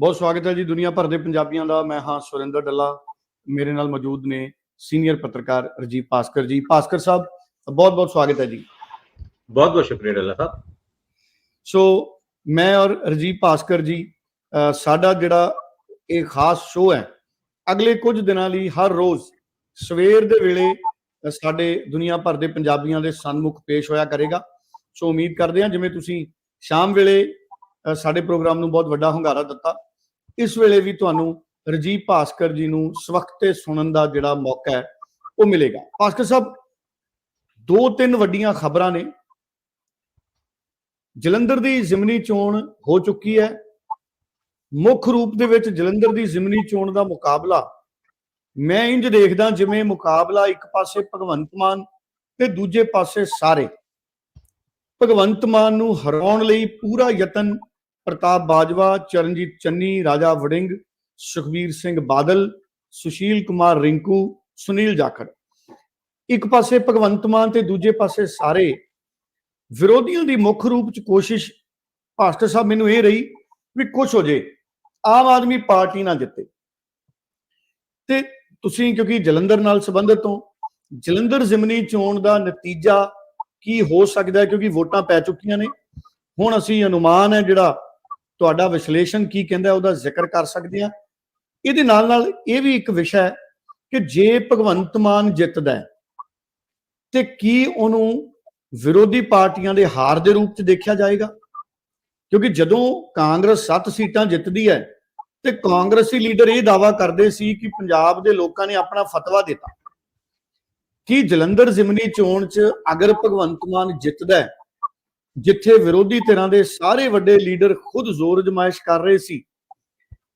ਬਹੁਤ ਸਵਾਗਤ ਹੈ ਜੀ ਦੁਨੀਆ ਭਰ ਦੇ ਪੰਜਾਬੀਆਂ ਦਾ। ਮੈਂ ਹਾਂ ਸੁਰਿੰਦਰ ਡੱਲਾ। ਮੇਰੇ ਨਾਲ ਮੌਜੂਦ ਨੇ ਸੀਨੀਅਰ ਪੱਤਰਕਾਰ ਰਜੀਵ ਭਾਸਕਰ ਜੀ। ਭਾਸਕਰ ਸਾਹਿਬ ਬਹੁਤ ਬਹੁਤ ਸਵਾਗਤ ਹੈ ਜੀ। ਬਹੁਤ ਬਹੁਤ ਸ਼ੁਕਰੀਆ ਡੱਲਾ ਸਾਹਿਬ। ਸੋ ਮੈਂ ਔਰ ਰਜੀਵ ਭਾਸਕਰ ਜੀ ਸਾਡਾ ਜਿਹੜਾ ਇਹ ਖਾਸ ਸ਼ੋਅ ਹੈ ਅਗਲੇ ਕੁਝ ਦਿਨਾਂ ਲਈ ਹਰ ਰੋਜ਼ ਸਵੇਰ ਦੇ ਵੇਲੇ ਸਾਡੇ ਦੁਨੀਆ ਭਰ ਦੇ ਪੰਜਾਬੀਆਂ ਦੇ ਸਨਮੁਖ ਪੇਸ਼ ਹੋਇਆ ਕਰੇਗਾ। ਸੋ ਉਮੀਦ ਕਰਦੇ ਹਾਂ ਜਿਵੇਂ ਤੁਸੀਂ ਸ਼ਾਮ ਵੇਲੇ ਸਾਡੇ ਪ੍ਰੋਗਰਾਮ ਨੂੰ ਬਹੁਤ ਵੱਡਾ ਹੁੰਗਾਰਾ ਦਿੱਤਾ। ਇਸ ਵੇਲੇ ਵੀ ਤੁਹਾਨੂੰ ਰਜੀਵ ਭਾਸਕਰ ਜੀ ਨੂੰ ਸਵਖਤੇ ਸੁਣਨ ਦਾ ਜਿਹੜਾ ਮੌਕਾ ਹੈ, ਉਹ ਮਿਲੇਗਾ। ਭਾਸਕਰ ਸਾਹਿਬ ਦੋ ਤਿੰਨ ਵੱਡੀਆਂ ਖਬਰਾਂ ਨੇ। ਜਲੰਧਰ ਦੀ ਜ਼ਿਮਨੀ ਚੋਣ ਹੋ ਚੁੱਕੀ ਹੈ। ਮੁੱਖ ਰੂਪ ਦੇ ਵਿੱਚ ਜਲੰਧਰ ਦੀ ਜ਼ਿਮਨੀ ਚੋਣ ਦਾ ਮੁਕਾਬਲਾ। ਮੈਂ ਇੰਜ ਦੇਖਦਾ ਜਿਵੇਂ ਮੁਕਾਬਲਾ ਇੱਕ ਪਾਸੇ ਭਗਵੰਤ ਮਾਨ ਤੇ ਦੂਜੇ ਪਾਸੇ ਸਾਰੇ। ਭਗਵੰਤ ਮਾਨ ਨੂੰ ਹਰਾਉਣ ਲਈ ਪੂਰਾ ਯਤਨ ਪ੍ਰਤਾਪ ਬਾਜਵਾ, ਚਰਨਜੀਤ ਚੰਨੀ, ਰਾਜਾ ਵੜਿੰਗ ਸੁਖਬੀਰ ਸਿੰਘ ਬਾਦਲ, ਸੁਸ਼ੀਲ ਕੁਮਾਰ ਰਿੰਕੂ, ਸੁਨੀਲ ਜਾਖੜ। ਇੱਕ ਪਾਸੇ ਭਗਵੰਤ ਮਾਨ ਤੇ ਦੂਜੇ ਪਾਸੇ ਸਾਰੇ ਵਿਰੋਧੀਆਂ ਦੀ ਮੁੱਖ ਰੂਪ ਚ ਕੋਸ਼ਿਸ਼, ਭਾਸਕਰ ਸਾਹਿਬ, ਮੈਨੂੰ ਇਹ ਰਹੀ ਵੀ ਕੁਝ ਹੋ ਜੇ, ਆਮ ਆਦਮੀ ਪਾਰਟੀ ਨਾ ਜਿੱਤੇ। ਤੇ ਤੁਸੀਂ ਕਿਉਂਕਿ ਜਲੰਧਰ ਨਾਲ ਸੰਬੰਧਿਤ ਹੋ, ਜਲੰਧਰ ਜ਼ਿਮਨੀ ਚੋਣ ਦਾ ਨਤੀਜਾ ਕੀ ਹੋ ਸਕਦਾ ਕਿਉਂਕਿ ਵੋਟਾਂ ਪੈ ਚੁੱਕੀਆਂ ਨੇ। ਹੁਣ ਅਸੀਂ ਅਨੁਮਾਨ ਹੈ ਜਿਹੜਾ ਤੁਹਾਡਾ ਵਿਸ਼ਲੇਸ਼ਣ ਕੀ ਕਹਿੰਦਾ ਉਹਦਾ ਜ਼ਿਕਰ ਕਰ ਸਕਦੇ ਹਾਂ। ਇਹਦੇ ਨਾਲ ਨਾਲ ਇਹ ਵੀ ਇੱਕ ਵਿਸ਼ਾ ਹੈ ਕਿ ਜੇ ਭਗਵੰਤ ਮਾਨ ਜਿੱਤਦਾ ਹੈ, ਤੇ ਕੀ ਉਹਨੂੰ ਵਿਰੋਧੀ ਪਾਰਟੀਆਂ ਦੇ ਹਾਰ ਦੇ ਰੂਪ ਚ ਦੇਖਿਆ ਜਾਏਗਾ? ਕਿਉਂਕਿ ਜਦੋਂ ਕਾਂਗਰਸ 7 ਸੀਟਾਂ ਜਿੱਤਦੀ ਹੈ, ਤੇ ਕਾਂਗਰਸੀ ਲੀਡਰ ਇਹ ਦਾਵਾ ਕਰਦੇ ਸੀ ਕਿ ਪੰਜਾਬ ਦੇ ਲੋਕਾਂ ਨੇ ਆਪਣਾ ਫਤਵਾ ਦਿੱਤਾ। ਕਿ ਜਲੰਧਰ ਜ਼ਿਮਨੀ ਚੋਣ ਚ ਅਗਰ ਭਗਵੰਤ ਮਾਨ ਜਿੱਤਦਾ ਹੈ ਜਿੱਥੇ ਵਿਰੋਧੀ ਧਿਰਾਂ ਦੇ ਸਾਰੇ ਵੱਡੇ ਲੀਡਰ ਖੁਦ ਜ਼ੋਰ ਜਮਾਇਸ਼ ਕਰ ਰਹੇ ਸੀ,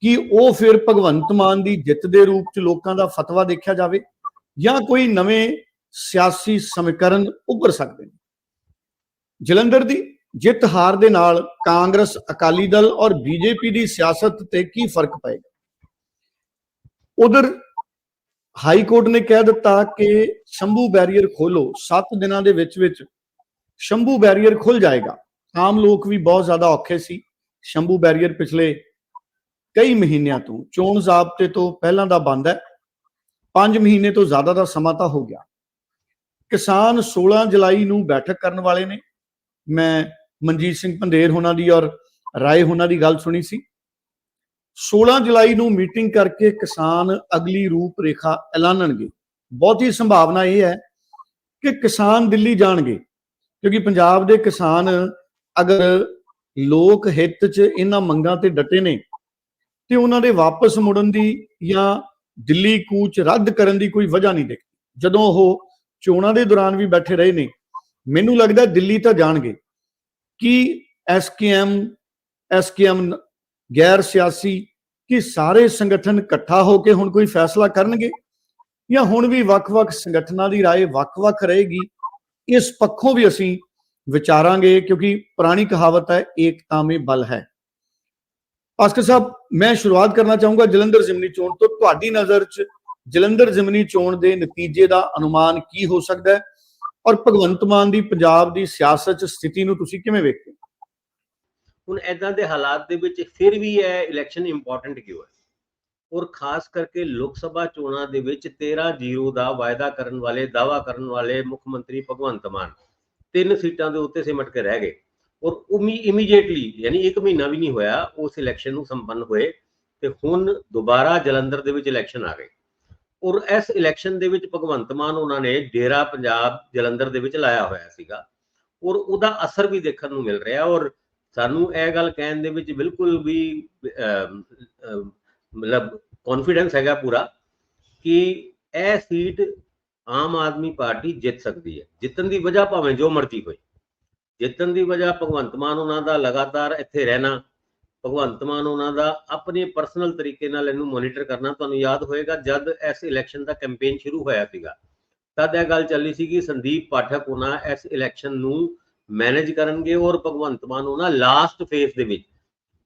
ਕਿ ਉਹ ਫਿਰ ਭਗਵੰਤ ਮਾਨ ਦੀ ਜਿੱਤ ਦੇ ਰੂਪ ਚ ਲੋਕਾਂ ਦਾ ਫਤਵਾ ਦੇਖਿਆ ਜਾਵੇ ਜਾਂ ਕੋਈ ਨਵੇਂ ਸਿਆਸੀ ਸਮੀਕਰਨ ਉੱਭਰ ਸਕਦੇ ਨੇ? ਜਲੰਧਰ ਦੀ ਜਿੱਤ ਹਾਰ ਦੇ ਨਾਲ ਕਾਂਗਰਸ, ਅਕਾਲੀ ਦਲ ਔਰ ਬੀਜੇਪੀ ਦੀ ਸਿਆਸਤ ਤੇ ਕੀ ਫ਼ਰਕ ਪਏਗਾ? ਉਧਰ ਹਾਈ ਕੋਰਟ ਨੇ ਕਹਿ ਦਿੱਤਾ ਕਿ ਸ਼ੰਭੂ ਬੈਰੀਅਰ ਖੋਲੋ 7 ਦਿਨਾਂ ਦੇ ਵਿੱਚ ਵਿੱਚ ਸ਼ੰਭੂ ਬੈਰੀਅਰ ਖੁੱਲ ਜਾਏਗਾ। ਆਮ ਲੋਕ ਵੀ ਬਹੁਤ ਜ਼ਿਆਦਾ ਔਖੇ ਸੀ। ਸ਼ੰਭੂ ਬੈਰੀਅਰ ਪਿਛਲੇ ਕਈ ਮਹੀਨਿਆਂ ਤੋਂ ਚੋਣ ਜ਼ਾਬਤੇ ਤੋਂ ਪਹਿਲਾਂ ਦਾ ਬੰਦ ਹੈ। 5 ਮਹੀਨੇ ਤੋਂ ਜ਼ਿਆਦਾ ਦਾ ਸਮਾਂ ਤਾਂ ਹੋ ਗਿਆ। ਕਿਸਾਨ 16 ਜੁਲਾਈ ਨੂੰ ਬੈਠਕ ਕਰਨ ਵਾਲੇ ਨੇ। ਮੈਂ ਮਨਜੀਤ ਸਿੰਘ ਪੰਦੇਰ ਹੋਣਾ ਦੀ ਔਰ ਰਾਏ ਹੋਣਾ ਦੀ ਗੱਲ ਸੁਣੀ ਸੀ। 16 ਜੁਲਾਈ ਨੂੰ ਮੀਟਿੰਗ ਕਰਕੇ ਕਿਸਾਨ ਅਗਲੀ ਰੂਪ ਰੇਖਾ ਐਲਾਨਣਗੇ। ਬਹੁਤੀ ਸੰਭਾਵਨਾ ਇਹ ਹੈ ਕਿ ਕਿਸਾਨ ਦਿੱਲੀ ਜਾਣਗੇ। ਕਿਉਂਕਿ ਪੰਜਾਬ ਦੇ ਕਿਸਾਨ ਅਗਰ ਲੋਕ ਹਿੱਤ 'ਚ ਇਹਨਾਂ ਮੰਗਾਂ ਤੇ ਡਟੇ ਨੇ ਤੇ ਉਹਨਾਂ ਦੇ ਵਾਪਸ ਮੁੜਨ ਦੀ ਜਾਂ ਦਿੱਲੀ ਕੂਚ ਰੱਦ ਕਰਨ ਦੀ ਕੋਈ ਵਜ੍ਹਾ ਨਹੀਂ ਦਿਖਦੀ ਜਦੋਂ ਉਹ ਚੋਣਾਂ ਦੇ ਦੌਰਾਨ ਵੀ ਬੈਠੇ ਰਹੇ ਨੇ ਮੈਨੂੰ ਲੱਗਦਾ ਦਿੱਲੀ ਤਾਂ ਜਾਣਗੇ ਕਿ ਐਸਕੇਐਮ ਐਸਕੇਐਮ ਗੈਰ ਸਿਆਸੀ ਕਿ ਸਾਰੇ ਸੰਗਠਨ ਇਕੱਠਾ ਹੋ ਕੇ ਹੁਣ ਕੋਈ ਫੈਸਲਾ ਕਰਨਗੇ ਜਾਂ ਹੁਣ ਵੀ ਵੱਖ-ਵੱਖ ਸੰਗਠਨਾਂ ਦੀ رائے ਵੱਖ-ਵੱਖ ਰਹੇਗੀ ਇਸ ਪੱਖੋਂ ਵੀ ਅਸੀਂ ਵਿਚਾਰਾਂਗੇ ਕਿਉਂਕਿ ਪੁਰਾਣੀ ਕਹਾਵਤ ਹੈ ਏਕਤਾ ਮੇ ਬਲ ਹੈ। ਭਾਸਕਰ ਸਾਹਿਬ, ਮੈਂ ਸ਼ੁਰੂਆਤ ਕਰਨਾ ਚਾਹੂੰਗਾ ਜਲੰਧਰ ਜ਼ਿਮਨੀ ਚੋਣ ਤੋਂ। ਤੁਹਾਡੀ ਨਜ਼ਰ 'ਚ ਜਲੰਧਰ ਜ਼ਿਮਨੀ ਚੋਣ ਦੇ ਨਤੀਜੇ ਦਾ ਅਨੁਮਾਨ ਕੀ ਹੋ ਸਕਦਾ ਹੈ? ਔਰ ਭਗਵੰਤ ਮਾਨ ਦੀ ਪੰਜਾਬ ਦੀ ਸਿਆਸਤ 'ਚ ਸਥਿਤੀ ਨੂੰ ਤੁਸੀਂ ਕਿਵੇਂ ਵੇਖਦੇ ਹੋ? ਹੁਣ ਐਦਾਂ ਦੇ ਹਾਲਾਤ ਦੇ ਵਿੱਚ ਫਿਰ ਵੀ ਇਹ ਇਲੈਕਸ਼ਨ ਇੰਪੋਰਟੈਂਟ ਕਿਉਂ ਹੈ? ਔਰ ਖਾਸ ਕਰਕੇ ਲੋਕ ਸਭਾ ਚੋਣਾਂ ਦੇ ਵਿੱਚ 13-0 ਦਾ ਵਾਅਦਾ ਕਰਨ ਵਾਲੇ ਦਾਵਾ ਕਰਨ ਵਾਲੇ ਮੁੱਖ ਮੰਤਰੀ ਭਗਵੰਤ ਮਾਨ ਤਿੰਨ ਸੀਟਾਂ ਦੇ ਉੱਤੇ ਸਿਮਟ ਕੇ ਰਹਿ ਗਏ ਔਰ ਇਮੀਡੀਏਟਲੀ ਯਾਨੀ 1 ਮਹੀਨਾ ਵੀ ਨਹੀਂ ਹੋਇਆ, ਉਸ ਇਲੈਕਸ਼ਨ ਨੂੰ ਸੰਪੰਨ ਹੋਏ ਤੇ ਹੁਣ ਦੁਬਾਰਾ ਜਲੰਧਰ ਦੇ ਵਿੱਚ ਇਲੈਕਸ਼ਨ ਆ ਗਏ ਔਰ ਇਸ ਇਲੈਕਸ਼ਨ ਦੇ ਵਿੱਚ ਭਗਵੰਤ ਮਾਨ ਉਹਨਾਂ ਨੇ ਡੇਰਾ ਪੰਜਾਬ ਜਲੰਧਰ ਦੇ ਵਿੱਚ ਲਾਇਆ ਹੋਇਆ ਸੀਗਾ ਔਰ ਉਹਦਾ ਅਸਰ ਵੀ ਦੇਖਣ ਨੂੰ ਮਿਲ ਰਿਹਾ ਔਰ ਸਾਨੂੰ ਇਹ ਗੱਲ ਕਹਿਣ ਦੇ ਵਿੱਚ ਬਿਲਕੁਲ ਵੀ ਮਤਲਬ ਕੌਨਫੀਡੈਂਸ ਹੈਗਾ ਪੂਰਾ ਕਿ ਇਹ ਸੀਟ ਆਮ ਆਦਮੀ ਪਾਰਟੀ ਜਿੱਤ ਸਕਦੀ ਹੈ। ਜਿੱਤਣ ਦੀ ਵਜ੍ਹਾ ਭਾਵੇਂ ਜੋ ਮਰਜ਼ੀ ਹੋਏ। ਜਿੱਤਣ ਦੀ ਵਜ੍ਹਾ ਭਗਵੰਤ ਮਾਨ ਉਹਨਾਂ ਦਾ ਲਗਾਤਾਰ ਇੱਥੇ ਰਹਿਣਾ, ਭਗਵੰਤ ਮਾਨ ਉਹਨਾਂ ਦਾ ਆਪਣੇ ਪਰਸਨਲ ਤਰੀਕੇ ਨਾਲ ਇਹਨੂੰ ਮੋਨੀਟਰ ਕਰਨਾ ਤੁਹਾਨੂੰ ਯਾਦ ਹੋਏਗਾ, ਜਦ ਇਸ ਇਲੈਕਸ਼ਨ ਦਾ ਕੈਂਪੇਨ ਸ਼ੁਰੂ ਹੋਇਆ ਸੀਗਾ। ਤਦ ਇਹ ਗੱਲ ਚੱਲੀ ਸੀ ਕਿ ਸੰਦੀਪ ਪਾਠਕ ਉਹਨਾਂ ਇਸ ਇਲੈਕਸ਼ਨ ਨੂੰ ਮੈਨੇਜ ਕਰਨਗੇ ਔਰ ਭਗਵੰਤ ਮਾਨ ਉਹਨਾਂ ਲਾਸਟ ਫੇਸ ਦੇ ਵਿੱਚ